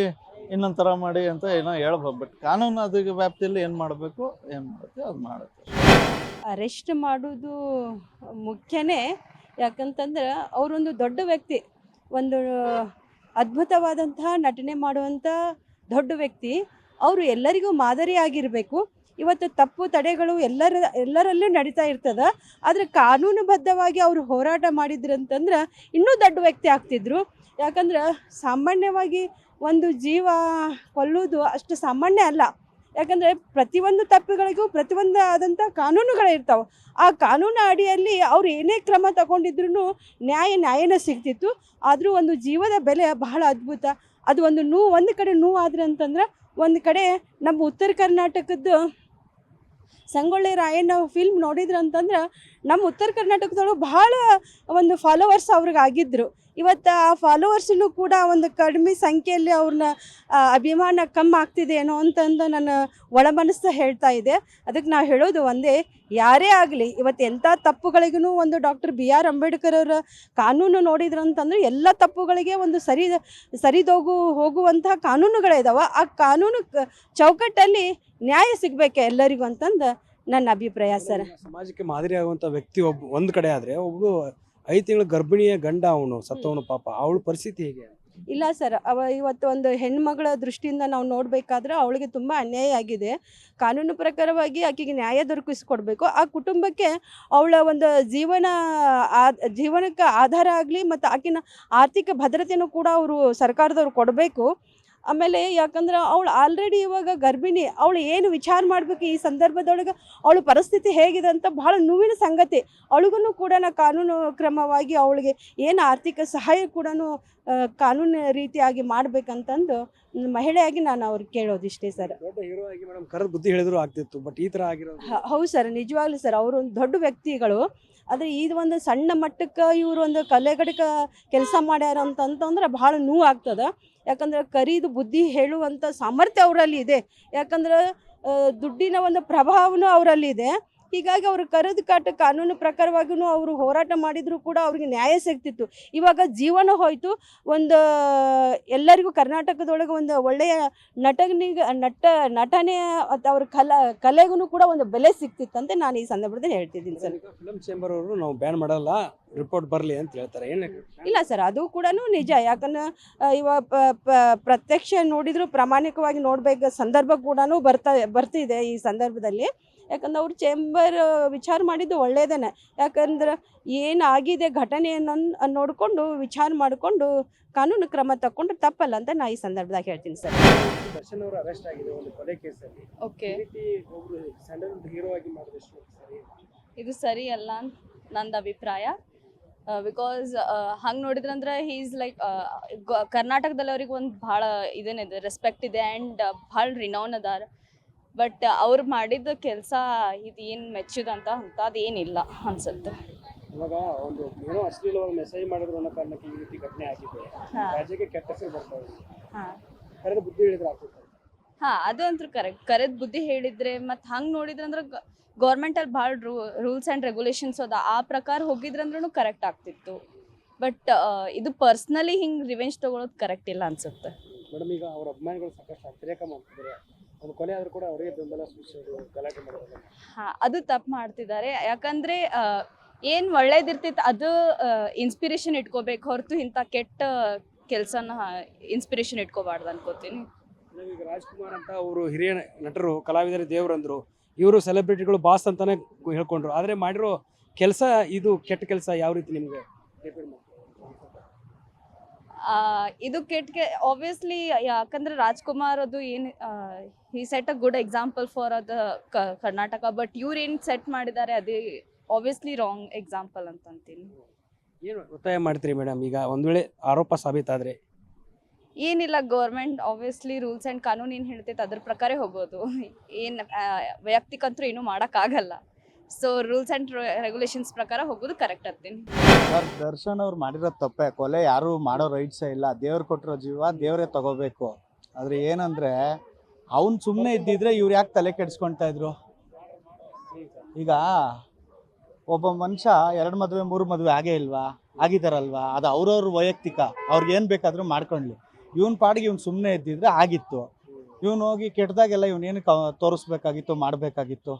ಇನ್ನೊಂದು ಥರ ಮಾಡಿ ಅಂತ ಏನೋ ಹೇಳ್ಬೋದು. ಬಟ್ ಕಾನೂನು ಅದಕ್ಕೆ ವ್ಯಾಪ್ತಿಯಲ್ಲಿ ಏನು ಮಾಡಬೇಕು ಏನು ಮಾಡುತ್ತೆ ಅದು ಮಾಡುತ್ತೆ. ಅರೆಸ್ಟ್ ಮಾಡೋದು ಮುಖ್ಯನೇ. ಯಾಕಂತಂದ್ರೆ ಅವರೊಂದು ದೊಡ್ಡ ವ್ಯಕ್ತಿ ಒಂದು ಅದ್ಭುತವಾದಂತಹ ನಟನೆ ಮಾಡುವಂಥ ದೊಡ್ಡ ವ್ಯಕ್ತಿ, ಅವರು ಎಲ್ಲರಿಗೂ ಮಾದರಿಯಾಗಿರಬೇಕು ಇವತ್ತು ತಪ್ಪು ತಡೆಗಳು ಎಲ್ಲರ, ಎಲ್ಲರಲ್ಲೂ ನಡೀತಾ ಇರ್ತದ. ಆದರೆ ಕಾನೂನುಬದ್ಧವಾಗಿ ಅವರು ಹೋರಾಟ ಮಾಡಿದ್ರಂತಂದ್ರೆ ಇನ್ನೂ ದೊಡ್ಡ ವ್ಯಕ್ತಿ ಆಗ್ತಿದ್ರು. ಯಾಕಂದ್ರೆ ಸಾಮಾನ್ಯವಾಗಿ ಒಂದು ಜೀವ ಕೊಲ್ಲುವುದು ಅಷ್ಟು ಸಾಮಾನ್ಯ ಅಲ್ಲ. ಯಾಕಂದರೆ ಪ್ರತಿಯೊಂದು ತಪ್ಪುಗಳಿಗೂ ಪ್ರತಿಯೊಂದು ಆದಂಥ ಕಾನೂನುಗಳಿರ್ತಾವೆ ಆ ಕಾನೂನು ಅಡಿಯಲ್ಲಿ ಅವ್ರು ಏನೇ ಕ್ರಮ ತಗೊಂಡಿದ್ರು ನ್ಯಾಯ, ನ್ಯಾಯನೇ ಸಿಗ್ತಿತ್ತು. ಆದರೂ ಒಂದು ಜೀವದ ಬೆಲೆ ಬಹಳ ಅದ್ಭುತ. ಅದು ಒಂದು ನೋವು ಒಂದು ಕಡೆ ನೋವು ಆದ್ರೆ ಅಂತಂದ್ರೆ ಒಂದು ಕಡೆ ನಮ್ಮ ಉತ್ತರ ಕರ್ನಾಟಕದ್ದು ಸಂಗೊಳ್ಳಿ ರಾಯಣ್ಣ ಫಿಲ್ಮ್ ನೋಡಿದ್ರು ಅಂತಂದ್ರೆ ನಮ್ಮ ಉತ್ತರ ಕರ್ನಾಟಕದೊಳಗೆ ಭಾಳ ಒಂದು ಫಾಲೋವರ್ಸ್ ಅವ್ರಿಗೆ ಆಗಿದ್ದರು ಇವತ್ತು ಆ ಫಾಲೋವರ್ಸನ್ನು ಕೂಡ ಒಂದು ಕಡಿಮೆ ಸಂಖ್ಯೆಯಲ್ಲಿ ಅವ್ರನ್ನ ಅಭಿಮಾನ ಕಮ್ಮಿ ಆಗ್ತಿದೆ ಏನೋ ಅಂತಂದು ನನ್ನ ಒಳ ಮನಸ್ಸು ಹೇಳ್ತಾ ಇದೆ. ಅದಕ್ಕೆ ನಾವು ಹೇಳೋದು ಒಂದೇ, ಯಾರೇ ಆಗಲಿ, ಇವತ್ತು ಎಂಥ ತಪ್ಪುಗಳಿಗೂ ಒಂದು ಡಾಕ್ಟರ್ ಬಿ ಆರ್ ಅಂಬೇಡ್ಕರ್ ಅವರ ಕಾನೂನು ನೋಡಿದ್ರು ಅಂತಂದ್ರೆ ಎಲ್ಲ ತಪ್ಪುಗಳಿಗೆ ಒಂದು ಸರಿ, ಸರಿದೋಗು ಹೋಗುವಂತಹ ಕಾನೂನುಗಳಿದಾವೆ ಆ ಕಾನೂನು ಚೌಕಟ್ಟಲ್ಲಿ ನ್ಯಾಯ ಸಿಗಬೇಕು ಎಲ್ಲರಿಗೂ ಅಂತಂದು ನನ್ನ ಅಭಿಪ್ರಾಯ ಸರ್. ಸಮಾಜಕ್ಕೆ ಮಾದರಿ ಆಗುವಂತ ವ್ಯಕ್ತಿ ಒಬ್ಬ ಒಂದು ಕಡೆ ಆದ್ರೆ ಒಬ್ಬಳು ಐದು ತಿಂಗಳ ಗರ್ಭಿಣಿಯ ಗಂಡ ಅವನು ಸತ್ತವನು ಪಾಪ. ಅವಳ ಪರಿಸ್ಥಿತಿ ಹೇಗೆ? ಇಲ್ಲ ಸರ್. ಅವ ಇವತ್ತು ಒಂದು ಹೆಣ್ಮಗಳ ದೃಷ್ಟಿಯಿಂದ ನಾವು ನೋಡಬೇಕಾದ್ರೆ ಅವಳಿಗೆ ತುಂಬ ಅನ್ಯಾಯ ಆಗಿದೆ. ಕಾನೂನು ಪ್ರಕಾರವಾಗಿ ಆಕೆಗೆ ನ್ಯಾಯ ದೊರಕಿಸ್ಕೊಡ್ಬೇಕು. ಆ ಕುಟುಂಬಕ್ಕೆ ಅವಳ ಒಂದು ಜೀವನ ಆ ಜೀವನಕ್ಕೆ ಆಧಾರ ಆಗಲಿ ಮತ್ತು ಆಕಿನ ಆರ್ಥಿಕ ಭದ್ರತೆಯೂ ಕೂಡ ಅವರು ಸರ್ಕಾರದವ್ರು ಕೊಡಬೇಕು. ಆಮೇಲೆ ಯಾಕಂದ್ರೆ ಅವಳು ಆಲ್ರೆಡಿ ಇವಾಗ ಗರ್ಭಿಣಿ ಅವಳು ಏನು ವಿಚಾರ ಮಾಡಬೇಕು ಈ ಸಂದರ್ಭದೊಳಗೆ? ಅವಳ ಪರಿಸ್ಥಿತಿ ಹೇಗಿದೆ ಅಂತ ಭಾಳ ನೋವಿನ ಸಂಗತಿ. ಅವಳಿಗೂ ಕೂಡ ನಾ ಕಾನೂನು ಕ್ರಮವಾಗಿ ಅವಳಿಗೆ ಏನು ಆರ್ಥಿಕ ಸಹಾಯ ಕೂಡ ಕಾನೂನು ರೀತಿಯಾಗಿ ಮಾಡ್ಬೇಕಂತಂದು ಮಹಿಳೆಯಾಗಿ ನಾನು ಅವ್ರಿಗೆ ಕೇಳೋದಿಷ್ಟೇ ಸರ್. ಕರೆದು ಬುದ್ಧಿ ಹೇಳಿದ್ರು ಆಗ್ತಿತ್ತು ಬಟ್ ಈ ತರ ಆಗಿರೋದು ಹೌದು ಸರ್ ನಿಜವಾಗ್ಲೂ ಸರ್ ಅವರು ಒಂದು ದೊಡ್ಡ ವ್ಯಕ್ತಿಗಳು. ಆದರೆ ಇದು ಒಂದು ಸಣ್ಣ ಮಟ್ಟಕ್ಕೆ ಇವರು ಒಂದು ಕಲೆಗಡಕ ಕೆಲಸ ಮಾಡ್ಯಾರ ಅಂತಂತಂದ್ರೆ ಭಾಳ ನೋವು ಆಗ್ತದೆ ಯಾಕಂದ್ರೆ ಕರೀದು ಬುದ್ಧಿ ಹೇಳುವಂಥ ಸಾಮರ್ಥ್ಯ ಅವರಲ್ಲಿ ಇದೆ. ಯಾಕಂದ್ರೆ ದುಡ್ಡಿನ ಒಂದು ಪ್ರಭಾವನೂ ಅವರಲ್ಲಿ ಇದೆ. ಹೀಗಾಗಿ ಅವರು ಕರೆದು ಕಾಟ ಕಾನೂನು ಪ್ರಕಾರವಾಗಿಯೂ ಅವರು ಹೋರಾಟ ಮಾಡಿದರೂ ಕೂಡ ಅವ್ರಿಗೆ ನ್ಯಾಯ ಸಿಗ್ತಿತ್ತು. ಇವಾಗ ಜೀವನ ಹೋಯಿತು. ಒಂದು ಎಲ್ಲರಿಗೂ ಕರ್ನಾಟಕದೊಳಗೆ ಒಂದು ಒಳ್ಳೆಯ ನಟನಿಗೆ ನಟ ನಟನೆ ಅವ್ರ ಕಲಾ ಕಲೆಗೂ ಕೂಡ ಒಂದು ಬೆಲೆ ಸಿಗ್ತಿತ್ತು ಅಂತ ನಾನು ಈ ಸಂದರ್ಭದಲ್ಲಿ ಹೇಳ್ತಿದ್ದೀನಿ ಸರ್. ಫಿಲಮ್ ಚೇಂಬರ್ ಅವರು ನಾವು ಬ್ಯಾನ್ ಮಾಡಲ್ಲ ರಿಪೋರ್ಟ್ ಬರಲಿ ಅಂತ ಹೇಳ್ತಾರೆ. ಏನು ಇಲ್ಲ ಸರ್ ಅದು ಕೂಡ ನಿಜ. ಯಾಕಂದ್ರೆ ಇವಾಗ ಪ್ರತ್ಯಕ್ಷ ನೋಡಿದ್ರು ಪ್ರಾಮಾಣಿಕವಾಗಿ ನೋಡ್ಬೇಕು ಸಂದರ್ಭ ಕೂಡ ಬರ್ತಾ ಬರ್ತಿದೆ ಈ ಸಂದರ್ಭದಲ್ಲಿ. ಯಾಕಂದ್ರೆ ಅವ್ರು ಚೇಂಬರ್ ವಿಚಾರ ಮಾಡಿದ್ದು ಒಳ್ಳೇದೇನೆ. ಯಾಕಂದ್ರೆ ಏನಾಗಿದೆ ಘಟನೆಯನ್ನು ನೋಡಿಕೊಂಡು ವಿಚಾರ ಮಾಡಿಕೊಂಡು ಕಾನೂನು ಕ್ರಮ ತಗೊಂಡ್ರೆ ತಪ್ಪಲ್ಲ ಅಂತ ನಾ ಈ ಸಂದರ್ಭದಾಗ ಹೇಳ್ತೀನಿ ಸರ್. ದರ್ಶನ್ ಅವರು ಅರೆಸ್ಟ್ ಆಗಿದೆ ಒಂದು ಕೊಲೆ ಕೇಸಲ್ಲಿ ಓಕೆ ಈ ರೀತಿ ಒಬ್ರು ಸ್ಯಾಂಡಲ್ ಹೀರೋ ಆಗಿ ಮಾಡಿದಷ್ಟು ಸರಿ? ಇದು ಸರಿ ಅಲ್ಲ ಅಂತ ನಂದು ಅಭಿಪ್ರಾಯ. ಬಿಕಾಸ್ ಹಂಗೆ ನೋಡಿದ್ರಂದ್ರೆ ಈಸ್ ಲೈಕ್ ಕರ್ನಾಟಕದಲ್ಲಿ ಅವ್ರಿಗೆ ಒಂದು ಭಾಳ ಇದೇನಿದೆ ರೆಸ್ಪೆಕ್ಟ್ ಇದೆ ಆ್ಯಂಡ್ ಭಾಳ ರಿನೌನ್ ಅದಾರ. ಬಟ್ ಅವ್ರು ಮಾಡಿದ ಕೆಲಸ ಇದು ಏನು ಮೆಚ್ಚುದಂತ ಅಂತ ಅದೇನಿಲ್ಲ ಅನ್ಸುತ್ತೆ. ಇವಾಗ ಒಂದು ಏನೋ ಅಶ್ಲೀಲವಾದ ಮೆಸೇಜ್ ಮಾಡಿದ್ರು ಅನ್ನೋ ಕಾರಣಕ್ಕೆ ಈ ರೀತಿ ಘಟನೆ ಆಗಿದೆ. ಹಾಂ. ರಾಜ್ಯಕ್ಕೆ ಕೆಟ್ಟ ಹೆಸರು ಬರ್ತಾ ಇದೆ. ಹಾಂ. ಕರೆದು ಬುದ್ಧಿ ಹೇಳಿದ್ರೆ ಆಗ್ತದೆ. ಹಾಂ ಅದು ಅಂತೂ ಕರೆಕ್ಟ್ ಕರೆದ್ ಬುದ್ಧಿ ಹೇಳಿದ್ರೆ ಮತ್ತು ಹಂಗೆ ನೋಡಿದ್ರಂದ್ರೆ ಗೌರ್ಮೆಂಟಲ್ಲಿ ಭಾಳ ರೂ ರೂಲ್ಸ್ ಅಂಡ್ ರೆಗ್ಯುಲೇಷನ್ಸ್ ಅದ. ಆ ಪ್ರಕಾರ ಹೋಗಿದ್ರಂದ್ರೂ ಕರೆಕ್ಟ್ ಆಗ್ತಿತ್ತು. ಬಟ್ ಇದು ಪರ್ಸ್ನಲಿ ಹಿಂಗ್ ರಿವೆಂಜ್ ತಗೊಳೋದು ಕರೆಕ್ಟ್ ಇಲ್ಲ ಅನ್ಸುತ್ತೆ. ಮೇಡಮ್ ಈಗ ಅವ್ರ ಅಭಿಮಾನಿಗಳು ಸಾಕಷ್ಟು ಅತಿರೇಕ ಮಾಡ್ತಿದ್ದಾರೆ. ಒಂದು ಕೊಲೆ ಆದ್ರೂ ಕೂಡ ಅವರಿಗೆ ಬೆಂಬಲ ಸೂಚಿಸೋದು ಗಲಾಟೆ ಮಾಡೋದು ಹಾಂ ಅದು ತಪ್ಪು ಮಾಡ್ತಿದ್ದಾರೆ. ಯಾಕಂದ್ರೆ ಏನ್ ಒಳ್ಳೇದಿರ್ತಿತ್ತು ಅದು ಇನ್ಸ್ಪಿರೇಷನ್ ಇಟ್ಕೋಬೇಕು ಹೊರತು ಇಂಥ ಕೆಟ್ಟ ಕೆಲಸನ ಇನ್ಸ್ಪಿರೇಷನ್ ಇಟ್ಕೋಬಾರ್ದು ಅನ್ಕೋತೀನಿ. ಈಗ ರಾಜ್ಕುಮಾರ್ ಅಂತ ಅವರು ಹಿರಿಯ ನಟರು ಕಲಾವಿದರ ದೇವರಂದ್ರು ಇವರು ಸೆಲೆಬ್ರಿಟಿಗಳು ಬಾಸ್ ಅಂತಾನೆ ಹೇಳ್ಕೊಂಡ್ರು. ಆದ್ರೆ ಮಾಡಿರೋ ಕೆಲಸ ಇದು ಕೆಟ್ಟ ಕೆಲಸ ಯಾವ ರೀತಿ ನಿಮಗೆ? ಇದು ಕೆಟ್ಟ ಆಬ್ವಿಯಸ್ಲಿ ಯಾಕಂದ್ರೆ ರಾಜ್ಕುಮಾರ್ ಅದು ಏನು ಈ set a good example for ಅದ ಕರ್ನಾಟಕ ಬಟ್ ಇವ್ರು ಏನು ಸೆಟ್ ಮಾಡಿದ್ದಾರೆ ಅದೇ ಆಬ್ವಿಯಸ್ಲಿ ರಾಂಗ್ ಎಕ್ಸಾಂಪಲ್ ಅಂತ ಅಂತೀನಿ ಏನು ಒತ್ತಾಯ ಮಾಡ್ತೀರಿ ಮೇಡಮ್? ಈಗ ಒಂದು ವೇಳೆ ಆರೋಪ ಸಾಬೀತಾದ್ರೆ? ಏನಿಲ್ಲ ಗೌರ್ಮೆಂಟ್ ಆಬ್ವಿಯಸ್ಲಿ ರೂಲ್ಸ್ ಆ್ಯಂಡ್ ಕಾನೂನು ಏನು ಹೇಳ್ತೈತೆ ಅದ್ರ ಪ್ರಕಾರ ಹೋಗೋದು ಏನು ವೈಯಕ್ತಿಕಂತೂ ಏನೂ ಮಾಡೋಕ್ಕಾಗಲ್ಲ. ಸೊ ರೂಲ್ಸ್ ಆ್ಯಂಡ್ ರೆಗ್ಯುಲೇಷನ್ಸ್ ಪ್ರಕಾರ ಹೋಗೋದು ಕರೆಕ್ಟ್ ಆಗ್ತೀನಿ ಸರ್, ದರ್ಶನ್ ಅವ್ರು ಮಾಡಿರೋ ತಪ್ಪೆ, ಕೊಲೆ ಯಾರು ಮಾಡೋ ರೈಟ್ಸೇ ಇಲ್ಲ. ದೇವ್ರು ಕೊಟ್ಟಿರೋ ಜೀವ ದೇವರೇ ತಗೋಬೇಕು. ಆದ್ರೆ ಏನಂದ್ರೆ, ಅವ್ನು ಸುಮ್ಮನೆ ಇದ್ದಿದ್ರೆ ಇವ್ರು ಯಾಕೆ ತಲೆ ಕೆಡಿಸ್ಕೊಳ್ತಾ ಇದ್ರು? ಈಗ ಒಬ್ಬ ಮನುಷ್ಯ ಎರಡು ಮದುವೆ, ಮೂರು ಮದುವೆ ಆಗೇ ಇಲ್ವಾ? ಆಗಿದಾರಲ್ವಾ? ಅದು ಅವ್ರವ್ರ ವೈಯಕ್ತಿಕ. ಅವ್ರಿಗೆ ಏನು ಬೇಕಾದರೂ ಮಾಡ್ಕೊಳ್ಳಿ ಇವನ್ ಪಾಡಿಗೆ ಇವ್ನು ಸುಮ್ಮನೆ ಇದ್ದಿದ್ರೆ ಆಗಿತ್ತು. ಇವನು ಹೋಗಿ ಕೆಟ್ಟದಾಗೆಲ್ಲ ಇವನೇನು ಕ ತೋರಿಸ್ಬೇಕಾಗಿತ್ತು, ಮಾಡಬೇಕಾಗಿತ್ತು?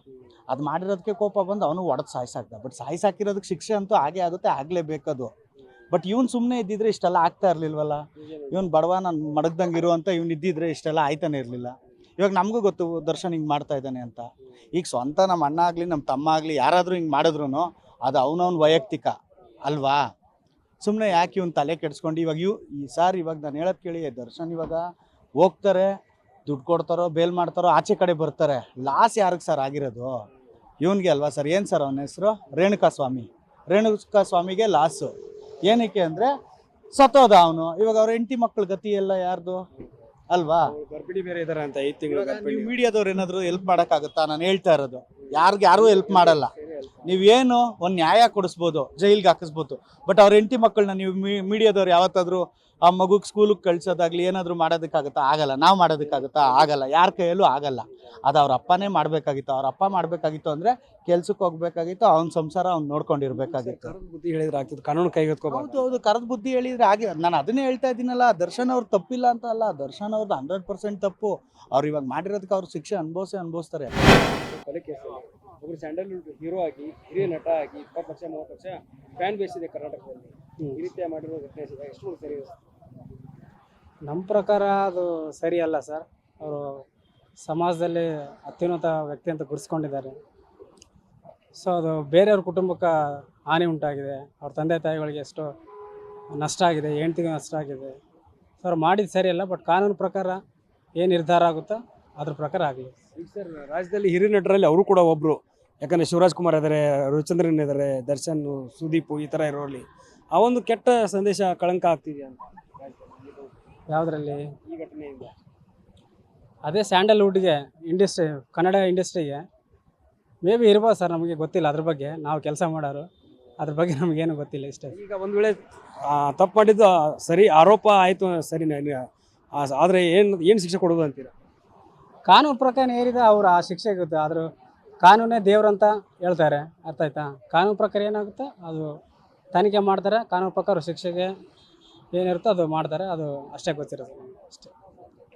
ಅದು ಮಾಡಿರೋದಕ್ಕೆ ಕೋಪ ಬಂದು ಅವನು ಒಡೆದು ಸಾಯಿಸಾಕ್ದ. ಬಟ್ ಸಾಯಿಸಾಕಿರೋದಕ್ಕೆ ಶಿಕ್ಷೆ ಅಂತೂ ಆಗೇ ಆಗುತ್ತೆ ಆಗಲೇಬೇಕದು ಬಟ್ ಇವ್ನು ಸುಮ್ಮನೆ ಇದ್ದಿದ್ರೆ ಇಷ್ಟೆಲ್ಲ ಆಗ್ತಾ ಇರಲಿಲ್ವಲ್ಲ? ಇವನು ಬಡವ ನಾನು ಮಡಗ್ದಂಗೆ ಇರುವಂಥ ಇವ್ನು ಇದ್ದಿದ್ರೆ ಇಷ್ಟೆಲ್ಲ ಆಯ್ತಾನೆ ಇರಲಿಲ್ಲ. ಇವಾಗ ನಮಗೂ ಗೊತ್ತು, ದರ್ಶನ್ ಹಿಂಗೆ ಮಾಡ್ತಾ ಇದ್ದಾನೆ ಅಂತ. ಈಗ ಸ್ವಂತ ನಮ್ಮ ಅಣ್ಣ ಆಗಲಿ ನಮ್ಮ ತಮ್ಮ ಆಗಲಿ, ಯಾರಾದರೂ ಹಿಂಗೆ ಮಾಡಿದ್ರು ಅದು ಅವನವನ ವೈಯಕ್ತಿಕ, ಅಲ್ವಾ? ಸುಮ್ಮನೆ ಯಾಕೆ ಇವನು ತಲೆ ಕೆಡಿಸ್ಕೊಂಡು ಇವಾಗ ಇವ್ ಈ ಸಾರ್ ಇವಾಗ ನಾನು ಹೇಳೋದು ಕೇಳಿ, ದರ್ಶನ್ ಇವಾಗ ಹೋಗ್ತಾರೆ ದುಡ್ಡು ಕೊಡ್ತಾರೋ ಬೇಲ್ ಮಾಡ್ತಾರೋ ಆಚೆ ಕಡೆ ಬರ್ತಾರೆ. ಲಾಸ್ ಯಾರಿಗೆ ಸರ್ ಆಗಿರೋದು? ಇವನಿಗೆ ಅಲ್ವಾ ಸರ್ ಏನು ಸರ್ ಅವನ ಹೆಸರು? ರೇಣುಕಾ ಸ್ವಾಮಿ. ರೇಣುಕಾ ಸ್ವಾಮಿಗೆ ಲಾಸು ಏನಕ್ಕೆ ಅಂದರೆ ಸತ್ತೋದ ಅವನು. ಇವಾಗ ಅವ್ರ ಎಂಟಿ ಮಕ್ಕಳ ಗತಿ ಎಲ್ಲ ಯಾರ್ದು? ಅಲ್ವಾ? ಗರ್ಭಿಣಿ ಬೇರೆ ಇದಾರೆ ಅಂತ ಐದು ತಿಂಗಳು ನೀವು ಮೀಡಿಯಾದವ್ರು ಏನಾದ್ರು ಹೆಲ್ಪ್ ಮಾಡೋಕ್ಕಾಗುತ್ತಾ? ನಾನು ಹೇಳ್ತಾ ಇರೋದು. ಯಾರಿಗೆ ಯಾರೂ ಹೆಲ್ಪ್ ಮಾಡಲ್ಲ. ನೀವೇನು ಒಂದು ನ್ಯಾಯ ಕೊಡಿಸ್ಬೋದು ಜೈಲ್ಗೆ ಹಾಕಿಸ್ಬೋದು. ಬಟ್ ಅವ್ರ ಎಂಟಿ ಮಕ್ಕಳನ್ನ ನೀವು ಮೀಡಿಯಾದವ್ರು ಯಾವತ್ತಾದ್ರೂ ಆ ಮಗುಗೆ ಸ್ಕೂಲಿಗೆ ಕಳ್ಸೋದಾಗ್ಲಿ ಏನಾದರೂ ಮಾಡೋದಕ್ಕಾಗುತ್ತಾ? ಆಗಲ್ಲ. ನಾವು ಮಾಡೋದಕ್ಕಾಗುತ್ತಾ? ಆಗಲ್ಲ. ಯಾರ ಕೈಯಲ್ಲೂ ಆಗಲ್ಲ. ಅದು ಅವ್ರ ಅಪ್ಪನೇ ಮಾಡಬೇಕಾಗಿತ್ತು. ಅವ್ರ ಅಪ್ಪ ಮಾಡಬೇಕಾಗಿತ್ತು ಅಂದರೆ ಕೆಲ್ಸಕ್ಕೆ ಹೋಗ್ಬೇಕಾಗಿತ್ತು ಅವ್ನ ಸಂಸಾರ ಅವ್ನು ನೋಡ್ಕೊಂಡಿರ್ಬೇಕಾಗಿತ್ತು. ಬುದ್ಧಿ ಹೇಳಿದ್ರೆ ಆಗ್ತದೆ. ಕಾನೂನು ಕೈಗೆತ್ಕೋಬಾರ್ದು. ಹೌದು ಹೌದು. ಕರದ ಬುದ್ಧಿ ಹೇಳಿದ್ರೆ ಆಗಿ ನಾನು ಅದನ್ನೇ ಹೇಳ್ತಾ ಇದ್ದೀನಲ್ಲ ದರ್ಶನ್ ಅವ್ರು ತಪ್ಪಿಲ್ಲ ಅಂತ ಅಲ್ಲ. ದರ್ಶನ್ ಅವ್ರದ್ದು ಹಂಡ್ರೆಡ್ ಪರ್ಸೆಂಟ್ ತಪ್ಪು. ಅವ್ರು ಇವಾಗ ಮಾಡಿರೋದಕ್ಕೆ ಅವ್ರು ಶಿಕ್ಷೆ ಅನುಭವಿಸೇ ಅನುಭವಿಸ್ತಾರೆ. ಕೊಲೆ ಒಬ್ರು ಸ್ಯಾಂಡಲ್ವುಡ್ ಹೀರೋ ಆಗಿ ಹಿರಿಯ ನಟ ಆಗಿ ಇಪ್ಪತ್ತು ವರ್ಷ ಮೂವತ್ತು ವರ್ಷ ಫ್ಯಾನ್ ಬೇಸ್ ಇದೆ ಕರ್ನಾಟಕದಲ್ಲಿ. ಈ ರೀತಿಯ ಮಾಡಿರೋ ಘಟನೆ. ಎಷ್ಟು ಸರಿ? ನಮ್ಮ ಪ್ರಕಾರ ಅದು ಸರಿ ಅಲ್ಲ ಸರ್. ಅವರು ಸಮಾಜದಲ್ಲಿ ಅತ್ಯುನ್ನತ ವ್ಯಕ್ತಿ ಅಂತ ಗುರುಸ್ಕೊಂಡಿದ್ದಾರೆ. ಸೊ ಅದು ಬೇರೆಯವ್ರ ಕುಟುಂಬಕ್ಕೆ ಹಾನಿ ಉಂಟಾಗಿದೆ. ಅವ್ರ ತಂದೆ ತಾಯಿಗಳಿಗೆ ಎಷ್ಟೋ ನಷ್ಟ ಆಗಿದೆ, ಹೆಂಡ್ತಿಗೂ ನಷ್ಟ ಆಗಿದೆ. ಸೊ ಅವ್ರು ಮಾಡಿದ್ದು ಸರಿ ಅಲ್ಲ ಬಟ್ ಕಾನೂನು ಪ್ರಕಾರ ಏನು ನಿರ್ಧಾರ ಆಗುತ್ತೋ ಅದ್ರ ಪ್ರಕಾರ ಆಗಲಿ. ಸರ್, ರಾಜ್ಯದಲ್ಲಿ ಹಿರಿಯ ನಟರಲ್ಲಿ ಅವರು ಕೂಡ ಒಬ್ಬರು ಯಾಕಂದರೆ ಶಿವರಾಜ್ ಕುಮಾರ್ ಇದ್ದಾರೆ ರವಿಚಂದ್ರನ್ ಇದ್ದಾರೆ ದರ್ಶನ್, ಸುದೀಪ್ ಈ ಥರ ಇರೋರಲ್ಲಿ. ಆ ಒಂದು ಕೆಟ್ಟ ಸಂದೇಶ ಕಳಂಕ ಆಗ್ತಿದೆಯಾ ಅಂತ? ಯಾವುದರಲ್ಲಿ? ಈ ಘಟನೆಯಿಂದ ಅದೇ ಸ್ಯಾಂಡಲ್ವುಡ್ಗೆ ಇಂಡಸ್ಟ್ರಿ ಕನ್ನಡ ಇಂಡಸ್ಟ್ರಿಗೆ ಮೇ ಬಿ ಇರ್ಬೋದು ಸರ್ ನಮಗೆ ಗೊತ್ತಿಲ್ಲ ಅದ್ರ ಬಗ್ಗೆ. ನಾವು ಕೆಲಸ ಮಾಡೋರು. ಅದ್ರ ಬಗ್ಗೆ ನಮಗೇನು ಗೊತ್ತಿಲ್ಲ ಇಷ್ಟೇ. ಈಗ ಒಂದು ವೇಳೆ ತಪ್ಪು ಮಾಡಿದ್ದು ಆ, ಸರಿ ಆರೋಪ ಆಯಿತು ಸರಿ ಆದರೆ ಏನು ಏನು ಶಿಕ್ಷೆ ಕೊಡೋದು ಅಂತೀರಾ? ಕಾನೂನು ಪ್ರಕಾರ ಏನಿದೆ ಅವ್ರು ಆ ಶಿಕ್ಷೆ ಆಗುತ್ತೆ ಆದರೂ ಕಾನೂನೇ ದೇವ್ರಂತ ಹೇಳ್ತಾರೆ. ಅರ್ಥ ಆಯ್ತಾ? ಕಾನೂನು ಪ್ರಕಾರ ಏನಾಗುತ್ತೆ? ಅದು ತನಿಖೆ ಮಾಡ್ತಾರೆ. ಕಾನೂನು ಪ್ರಕಾರ ಶಿಕ್ಷೆಗೆ ಏನಿರುತ್ತೋ ಅದು ಮಾಡ್ತಾರೆ ಅದು ಅಷ್ಟೇ ಗೊತ್ತಿರೋದು ಅಷ್ಟೇ.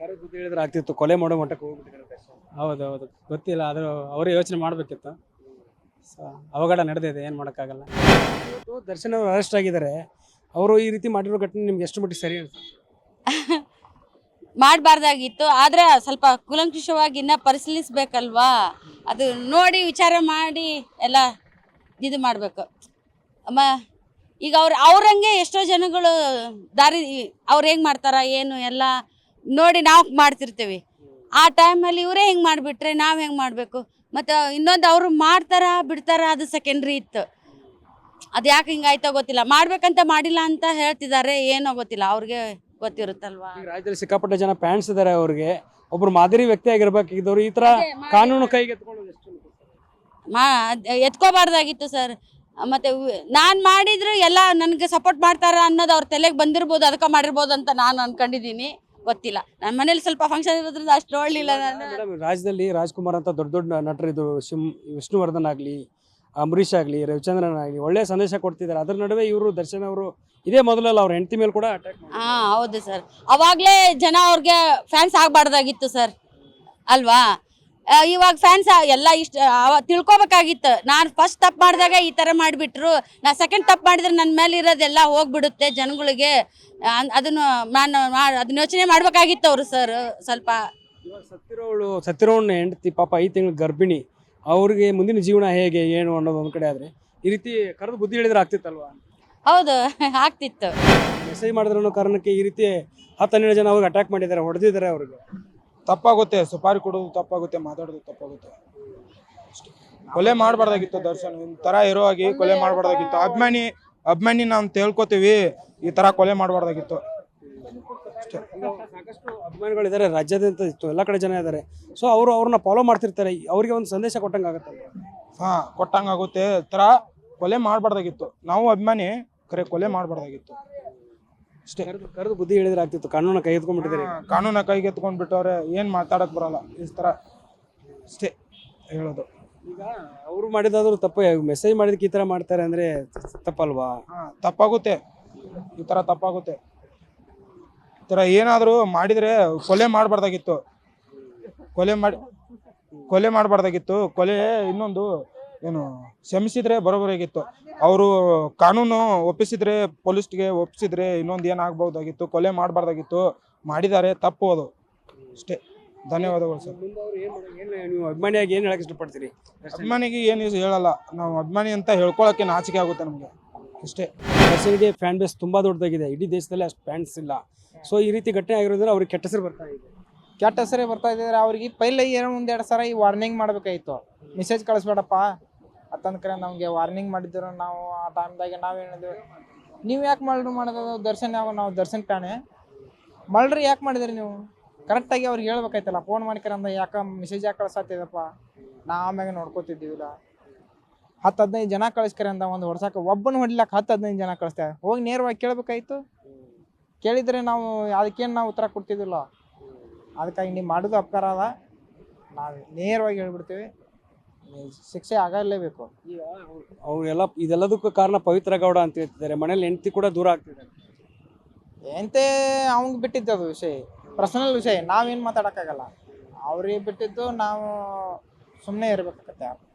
ಯಾರು ಬುದ್ಧಿ ಹೇಳಿದ್ರೆ ಆಗ್ತಿತ್ತು ಕೊಲೆ ಮಾಡೋ ಮಟ್ಟಕ್ಕೆ ಹೋಗ್ಬಿಟ್ಟಿದ್ದಾರೆ. ಹೌದು ಹೌದು. ಗೊತ್ತಿಲ್ಲ ಆದರೂ ಅವರೇ ಯೋಚನೆ ಮಾಡಬೇಕಿತ್ತು. ಸೊ ಅವಘಡ ನಡೆದಿದೆ ಏನು ಮಾಡೋಕ್ಕಾಗಲ್ಲ. ಇವತ್ತು ದರ್ಶನ್ ಅವರು ಅರೆಸ್ಟ್ ಆಗಿದ್ದಾರೆ. ಅವರು ಈ ರೀತಿ ಮಾಡಿರೋ ಘಟನೆ ನಿಮ್ಗೆ ಎಷ್ಟು ಮಟ್ಟಿಗೆ ಸರಿ ಅನ್ಸುತ್ತೆ? ಮಾಡಬಾರ್ದಾಗಿತ್ತು ಆದರೆ ಸ್ವಲ್ಪ ಕುಲಂಕುಷವಾಗಿ ಇನ್ನೂ ಪರಿಶೀಲಿಸಬೇಕಲ್ವಾ? ಅದು ನೋಡಿ ವಿಚಾರ ಮಾಡಿ ಎಲ್ಲ ಇದು ಮಾಡಬೇಕು. ಅಮ್ಮ ಈಗ ಅವ್ರು ಅವ್ರಂಗೆ ಎಷ್ಟೋ ಜನಗಳು ದಾರಿ ಅವ್ರು ಹೆಂಗೆ ಮಾಡ್ತಾರ ಏನು ಎಲ್ಲ ನೋಡಿ ನಾವು ಮಾಡ್ತಿರ್ತೀವಿ. ಆ ಟೈಮಲ್ಲಿ ಇವರೇ ಹೆಂಗೆ ಮಾಡಿಬಿಟ್ರೆ ನಾವು ಹೆಂಗೆ ಮಾಡಬೇಕು? ಮತ್ತು ಇನ್ನೊಂದು ಅವರು ಮಾಡ್ತಾರ ಬಿಡ್ತಾರ ಅದು ಸೆಕೆಂಡ್ರಿ ಇತ್ತು. ಅದು ಯಾಕೆ ಹಿಂಗಾಯ್ತೋ ಗೊತ್ತಿಲ್ಲ. ಮಾಡ್ಬೇಕಂತ ಮಾಡಿಲ್ಲ ಅಂತ ಹೇಳ್ತಿದ್ದಾರೆ ಏನೋ ಗೊತ್ತಿಲ್ಲ. ಅವ್ರಿಗೆ ಗೊತ್ತಿರುತ್ತಲ್ವಾ? ರಾಜ್ಯದಲ್ಲಿ ಸಿಕ್ಕಾಪಟ್ಟೆ ಜನ ಪ್ಯಾಂಟ್ಸ್ ಇದ್ದಾರೆ ಅವ್ರಿಗೆ. ಒಬ್ರು ಮಾದರಿ ವ್ಯಕ್ತಿ ಆಗಿರ್ಬೇಕಿದ್ದವ್ರು ಈ ತರ ಕಾನೂನು ಕೈಗೆ ಎತ್ಕೊಳ್ಳೋದು ಎಷ್ಟು ಮಾ ಎತ್ಕೋಬಾರ್ದಾಗಿತ್ತು ಸರ್. ಮತ್ತೆ ನಾನು ಮಾಡಿದ್ರು ಎಲ್ಲ ನನಗೆ ಸಪೋರ್ಟ್ ಮಾಡ್ತಾರ ಅನ್ನೋದು ಅವ್ರ ತಲೆಗೆ ಬಂದಿರ್ಬೋದು ಅದಕ್ಕೆ ಮಾಡಿರ್ಬೋದು ಅಂತ ನಾನು ಅನ್ಕೊಂಡಿದ್ದೀನಿ ಗೊತ್ತಿಲ್ಲ. ನನ್ನ ಮನೇಲಿ ಸ್ವಲ್ಪ ಫಂಕ್ಷನ್ ಇರೋದ್ರಿಂದ ಅಷ್ಟು ನೋಡಲಿಲ್ಲ ನಾನು. ರಾಜ್ಯದಲ್ಲಿ ರಾಜ್ಕುಮಾರ್ ಅಂತ ದೊಡ್ಡ ದೊಡ್ಡ ನಟರಿದ್ರು ಶಿಮ್ ವಿಷ್ಣುವರ್ಧನ್ ಆಗಲಿ ಅಂಬರೀಷ್ ಆಗಲಿ ರವಿಚಂದ್ರನ್ ಆಗಲಿ ಒಳ್ಳೆ ಸಂದೇಶ ಕೊಡ್ತಿದ್ದಾರೆ ಅದ್ರ ನಡುವೆ ಇವರು ದರ್ಶನ್ ಅವರು ಇದೇ ಮೊದಲಲ್ಲ ಅವ್ರ ಹೆಂಡತಿ ಮೇಲೆ ಕೂಡ ಅಟ್ಯಾಕ್ ಹಾ ಹೌದು ಸರ್. ಅವಾಗಲೇ ಜನ ಅವ್ರಿಗೆ ಫ್ಯಾನ್ಸ್ ಆಗಬಾರ್ದಾಗಿತ್ತು ಸರ್. ಅಲ್ವಾ? ಇವಾಗ ಫ್ಯಾನ್ಸ್ ಎಲ್ಲ ಇಷ್ಟ ತಿಳ್ಕೊಬೇಕಾಗಿತ್ತು. ನಾನು ಫಸ್ಟ್ ತಪ್ಪು ಮಾಡಿದಾಗ ಈ ಥರ ಮಾಡಿಬಿಟ್ರು. ನಾ ಸೆಕೆಂಡ್ ತಪ್ಪು ಮಾಡಿದ್ರೆ ನನ್ನ ಮೇಲೆ ಇರೋದೆಲ್ಲ ಹೋಗ್ಬಿಡುತ್ತೆ ಜನಗಳಿಗೆ. ಅದನ್ನು ನಾನು ಅದನ್ನ ಯೋಚನೆ ಮಾಡಬೇಕಾಗಿತ್ತು ಅವರು ಸರ್ ಸ್ವಲ್ಪ. ಸತ್ತಿರೋಳು ಸತ್ತಿರೋಣ ಹೆಂಡತಿ ಪಾಪ ಐದು ತಿಂಗಳು ಗರ್ಭಿಣಿ. ಅವ್ರಿಗೆ ಮುಂದಿನ ಜೀವನ ಹೇಗೆ ಏನು ಅನ್ನೋದು ಒಂದು ಕಡೆ ಆದರೆ ಈ ರೀತಿ ಕರೆದು ಬುದ್ಧಿ ಹೇಳಿದ್ರೆ ಆಗ್ತಿತ್ತಲ್ವಾ? ಹೌದು ಆಗ್ತಿತ್ತು. ಮೆಸೇಜ್ ಮಾಡಿದ್ರು ಕಾರಣಕ್ಕೆ ಈ ರೀತಿ ಹತ್ತು ಹನ್ನೆರಡು ಜನ ಅವ್ರಿಗೆ ಅಟ್ಯಾಕ್ ಮಾಡಿದ್ದಾರೆ ಹೊಡೆದಿದ್ದಾರೆ ಅವ್ರಿಗೆ. ತಪ್ಪಾಗುತ್ತೆ ಸುಪಾರಿ ಕೊಡೋದು ತಪ್ಪಾಗುತ್ತೆ ಮಾತಾಡೋದು ತಪ್ಪಾಗುತ್ತೆ. ಕೊಲೆ ಮಾಡಬಾರ್ದಾಗಿತ್ತು ದರ್ಶನ್ ತರ ಆಗಿ ಕೊಲೆ ಮಾಡಬಾರ್ದಾಗಿತ್ತು. ಅಭಿಮಾನಿ ಅಭಿಮಾನಿ ನಾವು ತಿಳ್ಕೊತೀವಿ ಈ ತರ ಕೊಲೆ ಮಾಡಬಾರ್ದಾಗಿತ್ತು. ಸಾಕಷ್ಟು ಅಭಿಮಾನಿಗಳಿದ್ದಾರೆ ರಾಜ್ಯಾದ್ಯಂತ ಇತ್ತು ಎಲ್ಲ ಕಡೆ ಜನ ಇದ್ದಾರೆ. ಸೊ ಅವರು ಅವ್ರನ್ನ ಫಾಲೋ ಮಾಡ್ತಿರ್ತಾರೆ ಅವ್ರಿಗೆ ಒಂದು ಸಂದೇಶ ಕೊಟ್ಟಂಗೆ ಆಗುತ್ತೆ. ಹಾ ಕೊಟ್ಟಂಗಾಗುತ್ತೆ. ಈ ತರ ಕೊಲೆ ಮಾಡಬಾರ್ದಾಗಿತ್ತು. ನಾವು ಅಭಿಮಾನಿ ಕರೆ ಕೊಲೆ ಮಾಡಬಾರ್ದಾಗಿತ್ತು. ಅಷ್ಟೇ. ಕರೆದು ಬುದ್ಧಿ ಹೇಳಿದ್ರೆ ಆಗ್ತಿತ್ತು. ಕಾನೂನ ಕೈ ಎತ್ಕೊಂಡ್ಬಿಟ್ಟಿದ್ದಾರೆ. ಕಾನೂನ ಕೈಗೆ ಎತ್ಕೊಂಡ್ ಬಿಟ್ಟವ್ರೆ ಏನ್ ಮಾತಾಡಕ್ ಬರಲ್ಲ ಈ ತರ. ಅಷ್ಟೇ ಹೇಳೋದು. ಈಗ ಅವರು ಮಾಡಿದಾದ್ರು ತಪ್ಪು. ಮೆಸೇಜ್ ಮಾಡಿದ್ಕೆ ಈ ತರ ಮಾಡ್ತಾರೆ ಅಂದ್ರೆ ತಪ್ಪಲ್ವಾ? ಹಾ ತಪ್ಪಾಗುತ್ತೆ. ಈ ತರ ತಪ್ಪಾಗುತ್ತೆ. ಈ ತರ ಏನಾದ್ರು ಮಾಡಿದ್ರೆ ಕೊಲೆ ಮಾಡಬಾರ್ದಾಗಿತ್ತು. ಕೊಲೆ ಮಾಡಿ ಕೊಲೆ ಮಾಡಬಾರ್ದಾಗಿತ್ತು. ಕೊಲೆ ಇನ್ನೊಂದು ಏನು ಕ್ಷಮಿಸಿದ್ರೆ ಬರೋಬರಾಗಿತ್ತು ಅವರು ಕಾನೂನು ಒಪ್ಪಿಸಿದ್ರೆ ಪೊಲೀಸ್ಗೆ ಒಪ್ಪಿಸಿದ್ರೆ ಇನ್ನೊಂದು ಏನಾಗಬಹುದಾಗಿತ್ತು ಕೊಲೆ ಮಾಡಬಾರ್ದಾಗಿತ್ತು ಮಾಡಿದ್ದಾರೆ ತಪ್ಪು ಅದು. ಅಷ್ಟೇ. ಧನ್ಯವಾದಗಳು ಸರ್. ಮುಂದೆ ಅವ್ರು ಏನ್ ಮಾಡ- ಏನ್ ನೀವು ಅಭಿಮಾನಿಯಾಗಿ ಏನು ಹೇಳಕ್ಕೆ ಇಷ್ಟಪಡ್ತೀರಿ? ಅಭಿಮಾನಿಗೆ ಏನು ಹೇಳಲ್ಲ. ನಾವು ಅಭಿಮಾನಿ ಅಂತ ಹೇಳ್ಕೊಳಕ್ಕೆ ನಾಚಿಕೆ ಆಗುತ್ತೆ ನಮಗೆ. ಅಷ್ಟೇ. ಹೆಸರಿಗೆ ಫ್ಯಾನ್ ಬೇಸ್ ತುಂಬ ದೊಡ್ಡದಾಗಿದೆ. ಇಡೀ ದೇಶದಲ್ಲಿ ಅಷ್ಟು ಫ್ಯಾನ್ಸ್ ಇಲ್ಲ. ಸೊ ಈ ರೀತಿ ಘಟನೆ ಆಗಿರೋದ್ರೆ ಅವ್ರಿಗೆ ಕೆಟ್ಟ ಹೆಸರು ಬರ್ತಾ ಇದೆ. ಕೆಟ್ಟ ಹೆಸರೇ ಬರ್ತಾ ಇದ್ದಾರೆ ಅವ್ರಿಗೆ ಪೈಲೆ ಏನೋ ಒಂದೆರಡು ಸಲ ಈ ವಾರ್ನಿಂಗ್ ಮಾಡಬೇಕಾಗಿತ್ತು ಮೆಸೇಜ್ ಕಳಿಸ್ಬೇಡಪ್ಪ. ಅಂತಂದ್ರೆ ನಮಗೆ ವಾರ್ನಿಂಗ್ ಮಾಡಿದ್ರು, ನಾವು ಆ ಟೈಮ್ದಾಗೆ ನಾವು ಹೇಳಿದ್ವಿ. ನೀವು ಯಾಕೆ ಮಲ್ಡ್ರು ಮಾಡೋದು? ದರ್ಶನ್ ಯಾವ ನಾವು ದರ್ಶನ್ ಕಾಣೆ ಮಾಡ್ರಿ ಯಾಕೆ ಮಾಡಿದ್ರಿ ನೀವು? ಕರೆಕ್ಟಾಗಿ ಅವ್ರಿಗೆ ಹೇಳ್ಬೇಕಾಯ್ತಲ್ಲ ಫೋನ್ ಮಾಡ್ಕರಂದ ಯಾಕೆ ಮೆಸೇಜ್ ಯಾಕೆ ಕಳ್ಸತ್ತಿದಪ್ಪ ನಾ ಆಮ್ಯಾಗ ನೋಡ್ಕೋತಿದ್ದೀವಿಲ್ಲ. ಹತ್ತು ಹದಿನೈದು ಜನ ಕಳಿಸ್ಕರಿ ಅಂದ, ಒಂದು ಹೊಡ್ಸಕ್ಕೆ ಒಬ್ಬನ ಹೊಡಿಲಕ್ಕೆ ಹತ್ತು ಹದಿನೈದು ಜನ ಕಳಿಸ್ತೆ. ಹೋಗಿ ನೇರವಾಗಿ ಕೇಳಬೇಕಾಯ್ತು? ಕೇಳಿದರೆ ನಾವು ಅದಕ್ಕೇನು ನಾವು ಉತ್ತರ ಕೊಡ್ತಿದ್ದಿಲ್ಲ. ಅದಕ್ಕಾಗಿ ನೀವು ಮಾಡೋದು ಅಪಕಾರ ಅದ. ನಾವು ನೇರವಾಗಿ ಹೇಳ್ಬಿಡ್ತೀವಿ. ಶಿಕ್ಷೆ ಆಗಲೇಬೇಕು. ಈಗ ಅವ್ರೆಲ್ಲ ಇದೆಲ್ಲದಕ್ಕೂ ಕಾರಣ ಪವಿತ್ರ ಗೌಡ ಅಂತ ಹೇಳ್ತಿದ್ದಾರೆ. ಮನೇಲಿ ಹೆಂಡತಿ ಕೂಡ ದೂರ ಆಗ್ತಿದ್ದಾರೆ. ಎಂತೆ ಅವ್ನಿಗೆ ಬಿಟ್ಟಿದ್ದು ಅದು ವಿಷಯ. ಪರ್ಸನಲ್ ವಿಷಯ. ನಾವೇನು ಮಾತಾಡೋಕ್ಕಾಗಲ್ಲ. ಅವ್ರಿಗೆ ಬಿಟ್ಟಿದ್ದು ನಾವು ಸುಮ್ಮನೆ ಇರಬೇಕಾಗತ್ತೆ.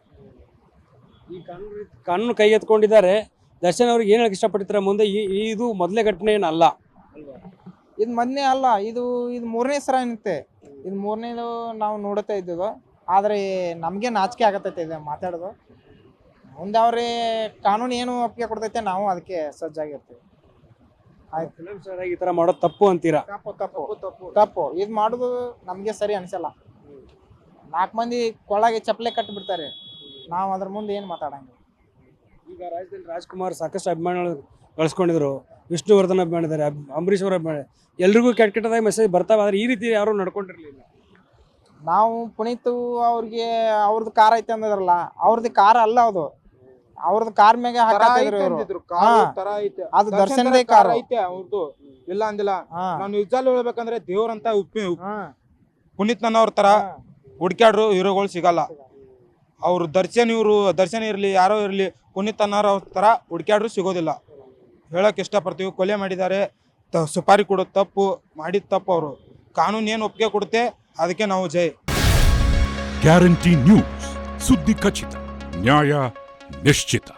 ಈ ಕಾನೂನು ಕಾನೂನು ಕೈ ಎತ್ಕೊಂಡಿದ್ದಾರೆ. ದರ್ಶನ್ ಅವ್ರಿಗೆ ಏನು ಹೇಳಕ್ಕೆ ಇಷ್ಟಪಡ್ತಾರೆ? ಮುಂದೆ ಈ ಈ- ಇದು ಮೊದಲೇ ಘಟನೆ ಏನಲ್ಲ ಇದು ಮೊದಲನೇ ಅಲ್ಲ. ಇದು ಇದು ಮೂರನೇ ಸರ ಏನಿತ್ತೆ ಇದು ಮೂರನೇದು ನಾವು ನೋಡುತ್ತಾ ಇದ್ದದ್ದು. ಆದರೆ ನಮಗೆ ನಾಚಿಕೆ ಆಗತೈತೆ ಇದೆ ಮಾತಾಡೋದು. ಮುಂದೆ ಅವ್ರಿ ಕಾನೂನು ಏನು ಒಪ್ಪಿಗೆ ಕೊಡ್ತೈತೆ ನಾವು ಅದಕ್ಕೆ ಸಜ್ಜಾಗಿರ್ತೀವಿ. ಆಯ್ತು. ಫಿಲಂ ಸ್ಟಾರ್ ಆಗಿ ಈ ತರ ಮಾಡೋದು ತಪ್ಪು ಅಂತೀರಾ? ತಪ್ಪು ತಪ್ಪು. ತಪ್ಪು. ತಪ್ಪು ಇದು ಮಾಡೋದು ನಮಗೆ ಸರಿ ಅನಿಸಲ್ಲ. ನಾಲ್ಕು ಮಂದಿ ಕೊಳಗೆ ಚಪ್ಪಲೆ ಕಟ್ಟಿಬಿಡ್ತಾರೆ ನಾವು ಅದ್ರ ಮುಂದೆ ಏನು ಮಾತಾಡಂಗಿಲ್ಲ. ಈಗ ರಾಜ್ಯದಲ್ಲಿ ರಾಜ್ಕುಮಾರ್ ಸಾಕಷ್ಟು ಅಭಿಮಾನಿಗಳು ಗಳಿಸ್ಕೊಂಡಿದ್ರು. ವಿಷ್ಣುವರ್ಧನ್ ಅಭಿಮಾನಿದ್ದಾರೆ ಅಂಬರೀಶ್ ಅವರ ಅಭಿಮಾನಿ ಎಲ್ರಿಗೂ ಕೆಟ್ಟ ಕೆಟ್ಟದಾಗಿ ಮೆಸೇಜ್ ಬರ್ತಾವೆ ಆದ್ರೆ ಈ ರೀತಿ ಯಾರು ನಡ್ಕೊಂಡಿರ್ಲಿಲ್ಲ. ನಾವು ಪುನೀತ್ ಅವ್ರಿಗೆ ಅವ್ರದ್ದು ಕಾರ್ ಐತೆ ಅಂದ್ರಲ್ಲ ಅವ್ರದ್ದು ಕಾರ್ ಅಲ್ಲ ಅದು. ಅವ್ರದ್ದು ಕಾರ್ ಮ್ಯಾಗೆ ಹಾಕಿದ್ರು ಇವರು. ಹಾ. ಅದು ದರ್ಶನ್ದೇ ಕಾರ್. ಐತೆ ಅವ್ರದ್ದು ಇಲ್ಲ ಅಂದಿಲ್ಲ. ನಾನು ನಿಜಾಲು ಹೇಳ್ಬೇಕಂದ್ರೆ ದೇವ್ರಂತ ಉಪ್ಪಿ ಹಾ. ಪುನೀತ್ ನನ್ನ ಅವ್ರ ತರ ಹುಡ್ಕ್ಯಾಡ್ರು ಹೀರೋಗಳು ಸಿಗಲ್ಲ. ಅವ್ರು ದರ್ಶನ್ ಇವರು ದರ್ಶನ್ ಇರ್ಲಿ ಯಾರೋ ಇರ್ಲಿ ಪುನೀತ್ ಅನ್ನೋರ ತರ ಹುಡ್ಕ್ಯಾಡ್ರು ಸಿಗೋದಿಲ್ಲ. ಹೇಳಕ್ ಇಷ್ಟಪಡ್ತೀವಿ. ಕೊಲೆ ಮಾಡಿದ್ದಾರೆ. ತ ಸುಪಾರಿ ಕೊಡೋದು ತಪ್ಪು ಮಾಡಿದ ತಪ್ಪು ಅವರು. ಕಾನೂನು ಏನು ಒಪ್ಪಿಗೆ ಕೊಡುತ್ತೆ? ಅದಕ್ಕೆ ನಾವು ಜೈ. Guarantee news. ಸುದ್ದಿ ಖಚಿತ ನ್ಯಾಯ ನಿಶ್ಚಿತ.